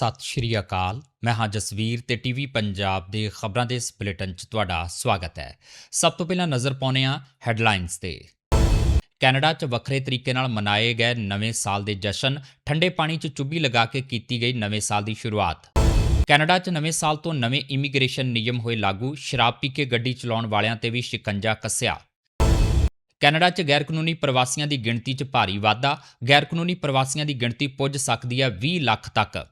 ਸਤਿ ਸ਼੍ਰੀ ਅਕਾਲ। ਮੈਂ ਹਾਂ ਜਸਵੀਰ ਤੇ ਟੀਵੀ ਪੰਜਾਬ ਦੇ ਖਬਰਾਂ ਦੇ ਇਸ ਬੁਲੇਟਿਨ 'ਚ ਤੁਹਾਡਾ ਸਵਾਗਤ ਹੈ। ਸਭ ਤੋਂ ਪਹਿਲਾਂ ਨਜ਼ਰ ਪਾਉਂਦੇ ਹਾਂ ਹੈਡਲਾਈਨਸ ਤੇ। ਕੈਨੇਡਾ 'ਚ ਵੱਖਰੇ ਤਰੀਕੇ ਨਾਲ ਮਨਾਏ ਗਏ ਨਵੇਂ ਸਾਲ ਦੇ ਜਸ਼ਨ, ਠੰਡੇ ਪਾਣੀ 'ਚ ਚੁੱਭੀ ਲਗਾ ਕੇ ਕੀਤੀ ਗਈ ਨਵੇਂ ਸਾਲ ਦੀ ਸ਼ੁਰੂਆਤ। ਕੈਨੇਡਾ 'ਚ ਨਵੇਂ ਸਾਲ ਤੋਂ ਨਵੇਂ ਇਮੀਗ੍ਰੇਸ਼ਨ ਨਿਯਮ ਹੋਏ ਲਾਗੂ, ਸ਼ਰਾਬ ਪੀ ਕੇ ਗੱਡੀ ਚਲਾਉਣ ਵਾਲਿਆਂ ਤੇ ਵੀ ਸ਼ਿਕੰਜਾ ਕੱਸਿਆ। ਕੈਨੇਡਾ 'ਚ ਗੈਰਕਾਨੂੰਨੀ ਪ੍ਰਵਾਸੀਆਂ ਦੀ ਗਿਣਤੀ 'ਚ ਭਾਰੀ ਵਾਧਾ, ਗੈਰਕਾਨੂੰਨੀ ਪ੍ਰਵਾਸੀਆਂ ਦੀ ਗਿਣਤੀ ਪੁੱਜ ਸਕਦੀ ਹੈ 20 ਲੱਖ ਤੱਕ।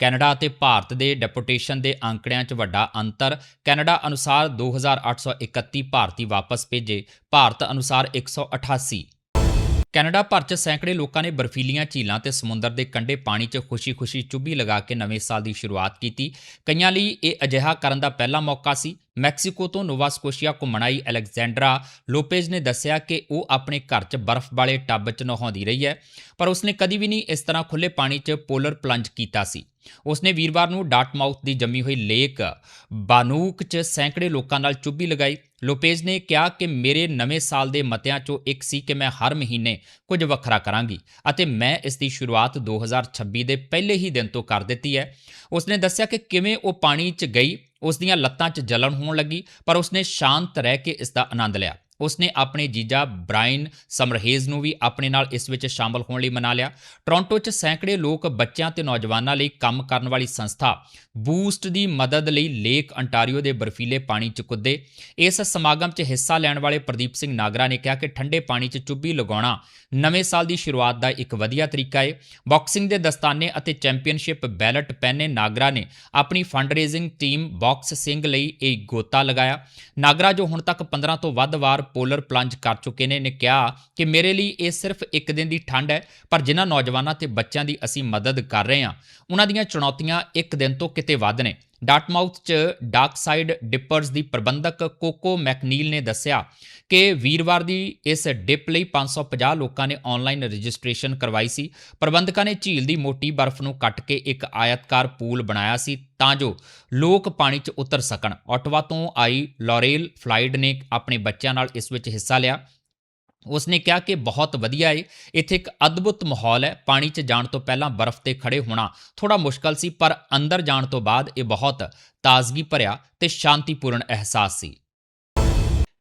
ਕੈਨੇਡਾ ਅਤੇ ਭਾਰਤ ਦੇ ਡੈਪੂਟੇਸ਼ਨ ਦੇ ਅੰਕੜਿਆਂ 'ਚ ਵੱਡਾ ਅੰਤਰ। ਕੈਨੇਡਾ ਅਨੁਸਾਰ 2831 ਭਾਰਤੀ ਵਾਪਸ ਭੇਜੇ। ਭਾਰਤ ਅਨੁਸਾਰ 188 ਕੈਨੇਡਾ ਭਰ 'ਚ ਸੈਂਕੜੇ ਲੋਕਾਂ ਨੇ ਬਰਫੀਲੀਆਂ ਝੀਲਾਂ ਤੇ ਸਮੁੰਦਰ ਦੇ ਕੰਢੇ ਪਾਣੀ 'ਚ ਖੁਸ਼ੀ-ਖੁਸ਼ੀ ਚੁੱਭੀ ਲਗਾ ਕੇ ਨਵੇਂ ਸਾਲ ਦੀ ਸ਼ੁਰੂਆਤ ਕੀਤੀ। ਕਈਆਂ ਲਈ ਇਹ ਅਜਿਹਾ ਕਰਨ ਦਾ ਪਹਿਲਾ ਮੌਕਾ ਸੀ। ਮੈਕਸੀਕੋ ਤੋਂ ਨੋਵਾ ਸਕੋਸ਼ੀਆ ਘੁੰਮਣ ਆਈ ਅਲੈਗਜ਼ੈਂਡਰਾ ਲੋਪੇਜ਼ ਨੇ ਦੱਸਿਆ ਕਿ ਉਹ ਆਪਣੇ ਘਰ 'ਚ ਬਰਫ਼ ਵਾਲੇ ਟੱਬ 'ਚ ਨਹਾਉਂਦੀ ਰਹੀ ਹੈ, ਪਰ ਉਸਨੇ ਕਦੀ ਵੀ ਨਹੀਂ ਇਸ ਤਰ੍ਹਾਂ ਖੁੱਲੇ ਪਾਣੀ 'ਚ ਪੋਲਰ ਪਲੰਜ ਕੀਤਾ ਸੀ। ਉਸਨੇ ਵੀਰਵਾਰ ਨੂੰ ਡਾਟਮਾਊਥ ਦੀ ਜੰਮੀ ਹੋਈ ਲੇਕ ਬਾਨੂਕ 'ਚ ਸੈਂਕੜੇ ਲੋਕਾਂ ਨਾਲ ਚੁੱਭੀ ਲਗਾਈ। ਲੋਪੇਜ਼ ਨੇ ਕਿਹਾ ਕਿ ਮੇਰੇ ਨਵੇਂ ਸਾਲ ਦੇ ਮਤਿਆਂ 'ਚੋਂ ਇੱਕ ਸੀ ਕਿ ਮੈਂ ਹਰ ਮਹੀਨੇ ਕੁਝ ਵੱਖਰਾ ਕਰਾਂਗੀ ਅਤੇ ਮੈਂ ਇਸ ਦੀ ਸ਼ੁਰੂਆਤ 2026 ਦੇ ਪਹਿਲੇ ਹੀ ਦਿਨ ਤੋਂ ਕਰ ਦਿੱਤੀ ਹੈ। ਉਸਨੇ ਦੱਸਿਆ ਕਿ ਕਿਵੇਂ ਉਹ ਪਾਣੀ 'ਚ ਗਈ ਉਸ ਦੀਆਂ ਲੱਤਾਂ 'ਚ ਜਲਣ ਹੋਣ ਲੱਗੀ, ਪਰ ਉਸਨੇ ਸ਼ਾਂਤ ਰਹਿ ਕੇ ਇਸ ਦਾ ਆਨੰਦ ਲਿਆ। ਉਸਨੇ ਆਪਣੇ ਜੀਜਾ ਬ੍ਰਾਇਨ ਸਮਰਹੇਜ਼ ਨੂੰ ਵੀ ਆਪਣੇ ਨਾਲ ਇਸ ਵਿੱਚ ਸ਼ਾਮਲ ਹੋਣ ਲਈ ਮਨਾ ਲਿਆ। ਟੋਰਾਂਟੋ 'ਚ ਸੈਂਕੜੇ ਲੋਕ ਬੱਚਿਆਂ ਤੇ ਨੌਜਵਾਨਾਂ ਲਈ ਕੰਮ ਕਰਨ ਵਾਲੀ ਸੰਸਥਾ ਬੂਸਟ ਦੀ ਮਦਦ ਲਈ ਲੇਕ ਅੰਟਾਰੀਓ ਦੇ ਬਰਫੀਲੇ ਪਾਣੀ 'ਚ ਕੁੱਦੇ। ਇਸ ਸਮਾਗਮ 'ਚ ਹਿੱਸਾ ਲੈਣ ਵਾਲੇ ਪ੍ਰਦੀਪ ਸਿੰਘ ਨਾਗਰਾ ਨੇ ਕਿਹਾ ਕਿ ਠੰਡੇ ਪਾਣੀ 'ਚ ਚੁੱਭੀ ਲਗਾਉਣਾ ਨਵੇਂ ਸਾਲ ਦੀ ਸ਼ੁਰੂਆਤ ਦਾ ਇੱਕ ਵਧੀਆ ਤਰੀਕਾ ਹੈ ਬਾਕਸਿੰਗ ਦੇ ਦਸਤਾਨੇ ਅਤੇ ਚੈਂਪੀਅਨਸ਼ਿਪ ਬੈਲਟ ਪਹਿਨੇ ਨਾਗਰਾ ਨੇ ਆਪਣੀ ਫੰਡਰੇਜ਼ਿੰਗ ਟੀਮ ਬਾਕਸ ਸਿੰਘ ਲਈ ਇਹ ਗੋਤਾ ਲਗਾਇਆ। ਨਾਗਰਾ ਜੋ ਹੁਣ ਤੱਕ 15 ਤੋਂ ਵੱਧ ਵਾਰ ਪੋਲਰ ਪਲੰਜ ਕਰ ਚੁੱਕੇ ਨੇ ਨੇ ਕਿਹਾ ਕਿ ਮੇਰੇ ਲਈ ਇਹ ਸਿਰਫ ਇੱਕ ਦਿਨ ਦੀ ਠੰਡ ਹੈ, ਪਰ ਜਿਨ੍ਹਾਂ ਨੌਜਵਾਨਾਂ ਤੇ ਬੱਚਿਆਂ ਦੀ ਅਸੀਂ ਮਦਦ ਕਰ ਰਹੇ ਹਾਂ, ਉਹਨਾਂ ਦੀਆਂ ਚੁਣੌਤੀਆਂ ਇੱਕ ਦਿਨ ਤੋਂ ਕਿਤੇ ਵੱਧ ਨੇ। ਡਾਟਮਾਊਥ 'ਚ ਡਾਰਕ ਸਾਈਡ ਡਿਪਰਸ ਦੀ ਪ੍ਰਬੰਧਕ ਕੋਕੋ ਮੈਕਨੀਲ ਨੇ ਦੱਸਿਆ ਕਿ ਵੀਰਵਾਰ ਦੀ ਇਸ ਡਿਪ ਲਈ 550 ਲੋਕਾਂ ਨੇ ਆਨਲਾਈਨ ਰਜਿਸਟ੍ਰੇਸ਼ਨ ਕਰਵਾਈ ਸੀ। ਪ੍ਰਬੰਧਕਾਂ ਨੇ ਝੀਲ ਦੀ ਮੋਟੀ ਬਰਫ਼ ਨੂੰ ਕੱਟ ਕੇ ਇੱਕ ਆਇਤਕਾਰ ਪੂਲ ਬਣਾਇਆ ਸੀ ਤਾਂ ਜੋ ਲੋਕ ਪਾਣੀ 'ਚ ਉਤਰ ਸਕਣ। ਆਟਵਾ ਤੋਂ ਆਈ ਲੋਰੇਲ ਫਲਾਈਡ ਨੇ ਆਪਣੇ ਬੱਚਿਆਂ ਨਾਲ ਇਸ ਵਿੱਚ ਹਿੱਸਾ ਲਿਆ। ਉਸਨੇ ਕਿਹਾ ਕਿ ਬਹੁਤ ਵਧੀਆ ਏ। ਇੱਥੇ ਇੱਕ ਅਦਭੁਤ ਮਾਹੌਲ ਹੈ। ਪਾਣੀ 'ਚ ਜਾਣ ਤੋਂ ਪਹਿਲਾਂ ਬਰਫ਼ ਤੇ ਖੜੇ ਹੋਣਾ ਥੋੜਾ ਮੁਸ਼ਕਲ ਸੀ, ਪਰ ਅੰਦਰ ਜਾਣ ਤੋਂ ਬਾਅਦ ਇਹ ਬਹੁਤ ਤਾਜ਼ਗੀ ਭਰਿਆ ਤੇ ਸ਼ਾਂਤੀਪੂਰਨ ਅਹਿਸਾਸ ਸੀ।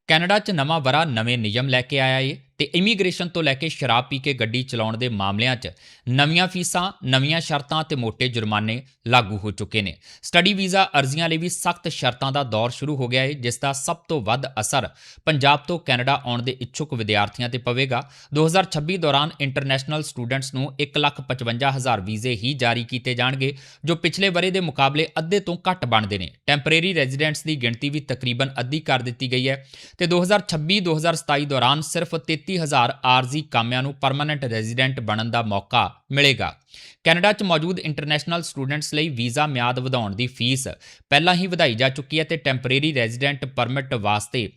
ਕੈਨੇਡਾ 'ਚ ਨਵਾਂ ਵਰਾ ਨਵੇਂ ਨਿਯਮ ਲੈ ਕੇ ਆਇਆ ਏ। ਤੇ ਇਮੀਗ੍ਰੇਸ਼ਨ ਤੋਂ ਲੈ ਕੇ ਸ਼ਰਾਬ ਪੀ ਕੇ ਗੱਡੀ ਚਲਾਉਣ ਦੇ ਮਾਮਲਿਆਂ 'ਚ ਨਵੀਆਂ ਫੀਸਾਂ, ਨਵੀਆਂ ਸ਼ਰਤਾਂ ਤੇ ਮੋٹے ਜੁਰਮਾਨੇ ਲਾਗੂ ਹੋ ਚੁੱਕੇ ਨੇ। ਸਟੱਡੀ ਵੀਜ਼ਾ ਅਰਜ਼ੀਆਂ ਲਈ ਵੀ ਸਖਤ ਸ਼ਰਤਾਂ ਦਾ ਦੌਰ ਸ਼ੁਰੂ ਹੋ ਗਿਆ ਹੈ ਜਿਸ ਦਾ ਸਭ ਤੋਂ ਵੱਧ ਅਸਰ ਪੰਜਾਬ ਤੋਂ ਕੈਨੇਡਾ ਆਉਣ ਦੇ ਇੱਛੁਕ ਵਿਦਿਆਰਥੀਆਂ ਤੇ ਪਵੇਗਾ। 2026 ਦੌਰਾਨ ਇੰਟਰਨੈਸ਼ਨਲ ਸਟੂਡੈਂਟਸ ਨੂੰ 155000 ਵੀਜ਼ੇ ਹੀ ਜਾਰੀ ਕੀਤੇ ਜਾਣਗੇ, ਜੋ ਪਿਛਲੇ ਬਰੇ ਦੇ ਮੁਕਾਬਲੇ ਅੱਧੇ ਤੋਂ ਘੱਟ ਬਣਦੇ ਨੇ। ਟੈਂਪਰੇਰੀ ਰੈਜ਼ੀਡੈਂਟਸ ਦੀ ਗਿਣਤੀ ਵੀ ਤਕਰੀਬਨ ਅੱਧੀ ਕਰ ਦਿੱਤੀ ਗਈ ਹੈ ਤੇ 2026-2027 ਦੌਰਾਨ ਸਿਰਫ 33000 ਆਰਜ਼ੀ ਕਾਮਿਆਂ ਨੂੰ ਪਰਮਨੈਂਟ ਰੈਜ਼ੀਡੈਂਟ ਬਣਨ ਦਾ ਮੌਕਾ ਮਿਲੇਗਾ। ਕੈਨੇਡਾ 'ਚ ਮੌਜੂਦ ਇੰਟਰਨੈਸ਼ਨਲ ਸਟੂਡੈਂਟਸ ਲਈ ਵੀਜ਼ਾ ਮਿਆਦ ਵਧਾਉਣ ਦੀ ਫੀਸ ਪਹਿਲਾਂ ਹੀ ਵਧਾਈ ਜਾ ਚੁੱਕੀ ਹੈ ਤੇ ਟੈਂਪਰੇਰੀ ਰੈਜ਼ੀਡੈਂਟ ਪਰਮਿਟ ਵਾਸਤੇ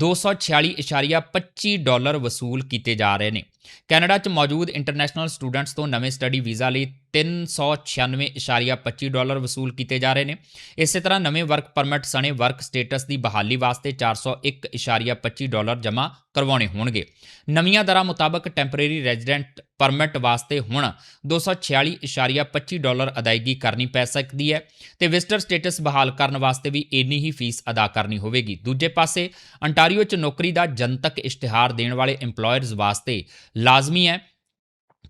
246.25 ਡਾਲਰ ਵਸੂਲ ਕੀਤੇ ਜਾ ਰਹੇ ਨੇ। ਕੈਨੇਡਾ 'ਚ ਮੌਜੂਦ ਇੰਟਰਨੈਸ਼ਨਲ ਸਟੂਡੈਂਟਸ ਤੋਂ ਨਵੇਂ ਸਟੱਡੀ ਵੀਜ਼ਾ ਲਈ 396.25 ਡਾਲਰ ਵਸੂਲ ਕੀਤੇ ਜਾ ਰਹੇ ਨੇ। ਇਸੇ ਤਰ੍ਹਾਂ ਨਵੇਂ ਵਰਕ ਪਰਮਿਟ ਸਣੇ ਵਰਕ ਸਟੇਟਸ ਦੀ ਬਹਾਲੀ ਵਾਸਤੇ 401.25 ਡਾਲਰ ਜਮ੍ਹਾਂ ਕਰਵਾਉਣੇ ਹੋਣਗੇ। ਨਵੀਆਂ ਦਰਾਂ ਮੁਤਾਬਕ ਟੈਂਪਰੇਰੀ ਰੈਜ਼ੀਡੈਂਟ ਪਰਮਿਟ ਵਾਸਤੇ ਹੁਣ 246.25 ਡਾਲਰ ਅਦਾਇਗੀ ਕਰਨੀ ਪੈ ਸਕਦੀ ਹੈ ਤੇ ਵਿਜ਼ਟਰ ਸਟੇਟਸ ਬਹਾਲ ਕਰਨ ਵਾਸਤੇ ਵੀ ਇੰਨੀ ਹੀ ਫੀਸ ਅਦਾ ਕਰਨੀ ਹੋਵੇਗੀ। ਦੂਜੇ ਪਾਸੇ ਅੰਟਾਰੀਓ 'ਚ ਨੌਕਰੀ ਦਾ ਜਨਤਕ ਇਸ਼ਤਿਹਾਰ ਦੇਣ ਵਾਲੇ EMPLOYERS ਵਾਸਤੇ ਲਾਜ਼ਮੀ ਹੈ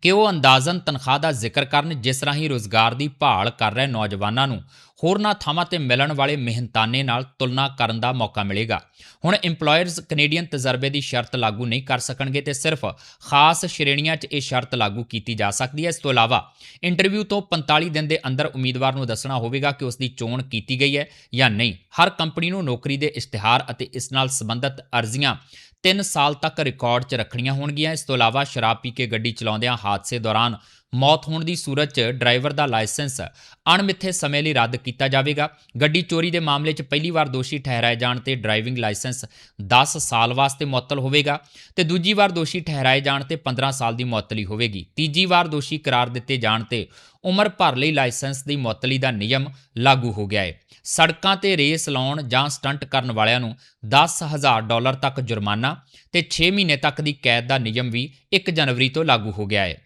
ਕਿ ਉਹ ਅੰਦਾਜ਼ਨ ਤਨਖਾਹ ਦਾ ਜ਼ਿਕਰ ਕਰਨ, ਜਿਸ ਰਾਹੀਂ ਰੋਜ਼ਗਾਰ ਦੀ ਭਾਲ ਕਰ ਰਹੇ ਨੌਜਵਾਨਾਂ ਨੂੰ ਹੋਰਨਾਂ ਥਾਵਾਂ ਤੇ ਮਿਲਣ ਵਾਲੇ ਮਿਹਨਤਾਨੇ ਨਾਲ ਤੁਲਨਾ ਕਰਨ ਦਾ ਮੌਕਾ ਮਿਲੇਗਾ। ਹੁਣ EMPLOYERS ਕੈਨੇਡੀਅਨ ਤਜਰਬੇ ਦੀ ਸ਼ਰਤ ਲਾਗੂ ਨਹੀਂ ਕਰ ਸਕਣਗੇ ਤੇ ਸਿਰਫ ਖਾਸ ਸ਼੍ਰੇਣੀਆਂ 'ਚ ਇਹ ਸ਼ਰਤ ਲਾਗੂ ਕੀਤੀ ਜਾ ਸਕਦੀ ਹੈ। ਇਸ ਤੋਂ ਇਲਾਵਾ ਇੰਟਰਵਿਊ ਤੋਂ 45 ਦਿਨ ਦੇ ਅੰਦਰ ਉਮੀਦਵਾਰ ਨੂੰ ਦੱਸਣਾ ਹੋਵੇਗਾ ਕਿ ਉਸ ਦੀ ਚੋਣ ਕੀਤੀ ਗਈ ਹੈ ਜਾਂ ਨਹੀਂ। ਹਰ ਕੰਪਨੀ ਨੂੰ ਨੌਕਰੀ ਦੇ ਇਸ਼ਤਿਹਾਰ ਅਤੇ ਇਸ ਨਾਲ ਸੰਬੰਧਿਤ ਅਰਜ਼ੀਆਂ 3 ਸਾਲ ਤੱਕ ਰਿਕਾਰਡ 'ਚ ਰੱਖਣੀਆਂ ਹੋਣਗੀਆਂ। ਇਸ ਤੋਂ ਇਲਾਵਾ ਸ਼ਰਾਬ ਪੀ ਕੇ ਗੱਡੀ ਚਲਾਉਂਦਿਆਂ ਹਾਦਸੇ ਦੌਰਾਨ ਮੌਤ ਹੋਣ ਦੀ ਸੂਰਤ 'ਚ ਡਰਾਈਵਰ ਦਾ ਲਾਇਸੈਂਸ ਅਣਮਿੱਥੇ ਸਮੇਂ ਲਈ ਰੱਦ ਕੀਤਾ ਜਾਵੇਗਾ। ਗੱਡੀ ਚੋਰੀ ਦੇ ਮਾਮਲੇ 'ਚ ਪਹਿਲੀ ਵਾਰ ਦੋਸ਼ੀ ਠਹਿਰਾਏ ਜਾਣ ਤੇ ਡਰਾਈਵਿੰਗ ਲਾਇਸੈਂਸ 10 ਸਾਲ ਵਾਸਤੇ ਮੁਅੱਤਲ ਹੋਵੇਗਾ ਤੇ ਦੂਜੀ ਵਾਰ ਦੋਸ਼ੀ ਠਹਿਰਾਏ ਜਾਣ ਤੇ 15 ਸਾਲ ਦੀ ਮੁਅੱਤਲੀ ਹੋਵੇਗੀ। ਤੀਜੀ ਵਾਰ ਦੋਸ਼ੀ ਕਰਾਰ ਦਿੱਤੇ ਜਾਣ ਤੇ ਉਮਰ ਭਰ ਲਈ ਲਾਇਸੈਂਸ ਦੀ ਮੁਅੱਤਲੀ ਦਾ ਨਿਯਮ ਲਾਗੂ ਹੋ ਗਿਆ ਹੈ ਸੜਕਾਂ ਤੇ ਰੇਸ ਲਾਉਣ ਜਾਂ ਸਟੰਟ ਕਰਨ ਵਾਲਿਆਂ ਨੂੰ 10000 ਡਾਲਰ ਤੱਕ ਜੁਰਮਾਨਾ ਤੇ 6 ਮਹੀਨੇ ਤੱਕ ਦੀ ਕੈਦ ਦਾ ਨਿਯਮ ਵੀ 1 ਜਨਵਰੀ ਤੋਂ ਲਾਗੂ ਹੋ ਗਿਆ ਹੈ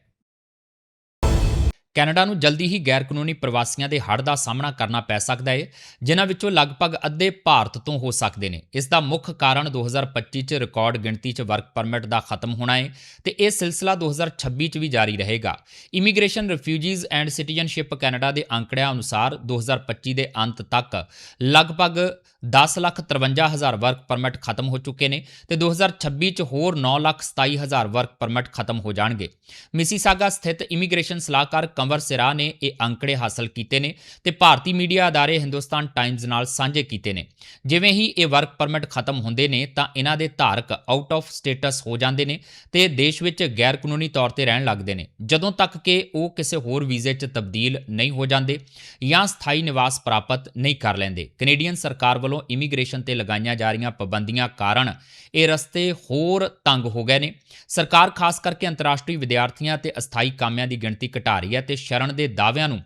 ਕੈਨੇਡਾ ਨੂੰ ਜਲਦੀ ਹੀ ਗੈਰ ਕਾਨੂੰਨੀ ਪ੍ਰਵਾਸੀਆਂ ਦੇ ਹੜ੍ਹ ਦਾ ਸਾਹਮਣਾ ਕਰਨਾ ਪੈ ਸਕਦਾ ਹੈ ਜਿਨ੍ਹਾਂ ਵਿੱਚੋਂ ਲਗਭਗ ਅੱਧੇ ਭਾਰਤ ਤੋਂ ਹੋ ਸਕਦੇ ਨੇ। ਇਸ ਦਾ ਮੁੱਖ ਕਾਰਨ 2025 ਚ ਰਿਕਾਰਡ ਗਿਣਤੀ ਚ ਵਰਕ ਪਰਮਿਟ ਦਾ ਖਤਮ ਹੋਣਾ ਹੈ ਤੇ ਇਹ ਸਿਲਸਿਲਾ 2026 ਚ ਵੀ ਜਾਰੀ ਰਹੇਗਾ। Immigration, refugees and citizenship Canada ਦੇ ਅੰਕੜਿਆਂ ਅਨੁਸਾਰ 2025 ਦੇ ਅੰਤ ਤੱਕ ਲਗਭਗ 10 ਲੱਖ 53 ਹਜ਼ਾਰ ਵਰਕ ਪਰਮਿਟ ਖਤਮ ਹੋ ਚੁੱਕੇ ਨੇ ਤੇ 2026 ਚ ਹੋਰ 9 ਲੱਖ 27 ਹਜ਼ਾਰ ਵਰਕ ਪਰਮਿਟ ਖਤਮ ਹੋ ਜਾਣਗੇ। ਮਿਸੀਸਾਗਾ ਸਥਿਤ ਇਮੀਗ੍ਰੇਸ਼ਨ ਸਲਾਹਕਾਰ ਕੰਵਰ ਸਿਰਾ ਨੇ ਇਹ ਅੰਕੜੇ ਹਾਸਲ ਕੀਤੇ ਨੇ ਤੇ ਭਾਰਤੀ ਮੀਡੀਆ ਅਦਾਰੇ ਹਿੰਦੁਸਤਾਨ ਟਾਈਮਜ਼ ਨਾਲ ਸਾਂਝੇ ਕੀਤੇ ਨੇ। ਜਿਵੇਂ ਹੀ ਇਹ ਵਰਕ ਪਰਮਿਟ ਖਤਮ ਹੁੰਦੇ ਨੇ ਤਾਂ ਇਹਨਾਂ ਦੇ ਧਾਰਕ ਆਊਟ ਆਫ ਸਟੇਟਸ ਹੋ ਜਾਂਦੇ ਨੇ ਤੇ ਦੇਸ਼ ਵਿੱਚ ਗੈਰ ਕਾਨੂੰਨੀ ਤੌਰ ਤੇ ਰਹਿਣ ਲੱਗਦੇ ਨੇ। ਜਦੋਂ ਤੱਕ ਕਿ ਉਹ ਕਿਸੇ ਹੋਰ ਵੀਜ਼ੇ 'ਚ ਤਬਦੀਲ ਨਹੀਂ ਹੋ ਜਾਂਦੇ ਜਾਂ ਸਥਾਈ ਨਿਵਾਸ ਪ੍ਰਾਪਤ ਨਹੀਂ ਕਰ ਲੈਂਦੇ। ਕੈਨੇਡੀਅਨ ਸਰਕਾਰ ਵੱਲੋਂ ਇਮੀਗ੍ਰੇਸ਼ਨ ਤੇ ਲਗਾਈਆਂ ਜਾ ਰਹੀਆਂ ਪਾਬੰਦੀਆਂ ਕਾਰਨ ਇਹ ਰਸਤੇ ਹੋਰ ਤੰਗ ਹੋ ਗਏ ਨੇ। ਸਰਕਾਰ ਖਾਸ ਕਰਕੇ ਅੰਤਰਰਾਸ਼ਟਰੀ ਵਿਦਿਆਰਥੀਆਂ ਤੇ ਅਸਥਾਈ ਕਾਮਿਆਂ ਦੀ ਗਿਣਤੀ ਘਟਾ ਰਹੀ ਹੈ ਤੇ ਸ਼ਰਨ ਦੇ ਦਾਅਵਿਆਂ ਨੂੰ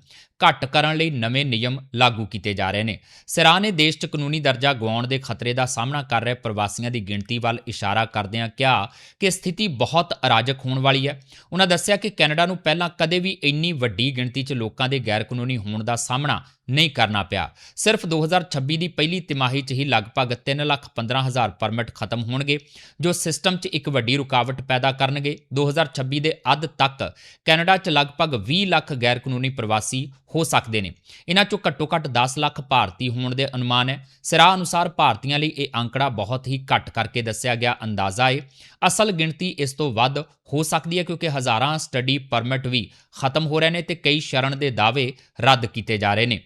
ਘੱਟ ਕਰਨ ਲਈ ਨਵੇਂ ਨਿਯਮ ਲਾਗੂ ਕੀਤੇ ਜਾ ਰਹੇ ਨੇ। ਸਿਰਾ ਨੇ ਦੇਸ਼ 'ਚ ਕਾਨੂੰਨੀ ਦਰਜਾ ਗਵਾਉਣ ਦੇ ਖਤਰੇ ਦਾ ਸਾਹਮਣਾ ਕਰ ਰਹੇ ਪ੍ਰਵਾਸੀਆਂ ਦੀ ਗਿਣਤੀ ਵੱਲ ਇਸ਼ਾਰਾ ਕਰਦਿਆਂ ਕਿਹਾ ਕਿ ਸਥਿਤੀ ਬਹੁਤ ਅਰਾਜਕ ਹੋਣ ਵਾਲੀ ਹੈ। ਉਹਨਾਂ ਦੱਸਿਆ ਕਿ ਕੈਨੇਡਾ ਨੂੰ ਪਹਿਲਾਂ ਕਦੇ ਵੀ ਇੰਨੀ ਵੱਡੀ ਗਿਣਤੀ 'ਚ ਲੋਕਾਂ ਦੇ ਗੈਰ ਕਾਨੂੰਨੀ ਹੋਣ ਦਾ ਸਾਹਮਣਾ ਨਹੀਂ ਕਰਨਾ ਪਿਆ। ਸਿਰਫ 2026 ਦੀ ਪਹਿਲੀ ਤਿਮਾਹੀ 'ਚ ਹੀ ਲਗਭਗ 315000 ਪਰਮਿਟ ਖਤਮ ਹੋਣਗੇ, ਜੋ ਸਿਸਟਮ 'ਚ ਇੱਕ ਵੱਡੀ ਰੁਕਾਵਟ ਪੈਦਾ ਕਰਨਗੇ। 2026 ਦੇ ਅੱਧ ਤੱਕ ਕੈਨੇਡਾ 'ਚ ਲਗਭਗ 20 ਲੱਖ ਗੈਰ ਕਾਨੂੰਨੀ ਪ੍ਰਵਾਸੀ ਹੋ ਸਕਦੇ ਨੇ। ਇਹਨਾਂ 'ਚੋਂ ਘੱਟੋ-ਘੱਟ 10 ਲੱਖ ਭਾਰਤੀ ਹੋਣ ਦੇ ਅਨੁਮਾਨ ਹੈ। ਸਿਰਾ ਅਨੁਸਾਰ ਭਾਰਤੀਆਂ ਲਈ ਇਹ ਅੰਕੜਾ ਬਹੁਤ ਹੀ ਘੱਟ ਕਰਕੇ ਦੱਸਿਆ ਗਿਆ ਅੰਦਾਜ਼ਾ ਹੈ ਅਸਲ ਗਿਣਤੀ ਇਸ ਤੋਂ ਵੱਧ ਹੋ ਸਕਦੀ ਹੈ ਕਿਉਂਕਿ ਹਜ਼ਾਰਾਂ ਸਟੱਡੀ ਪਰਮਿਟ ਵੀ ਖਤਮ ਹੋ ਰਹੇ ਨੇ ਤੇ ਕਈ ਸ਼ਰਨ ਦੇ ਦਾਅਵੇ ਰੱਦ ਕੀਤੇ ਜਾ ਰਹੇ ਨੇ।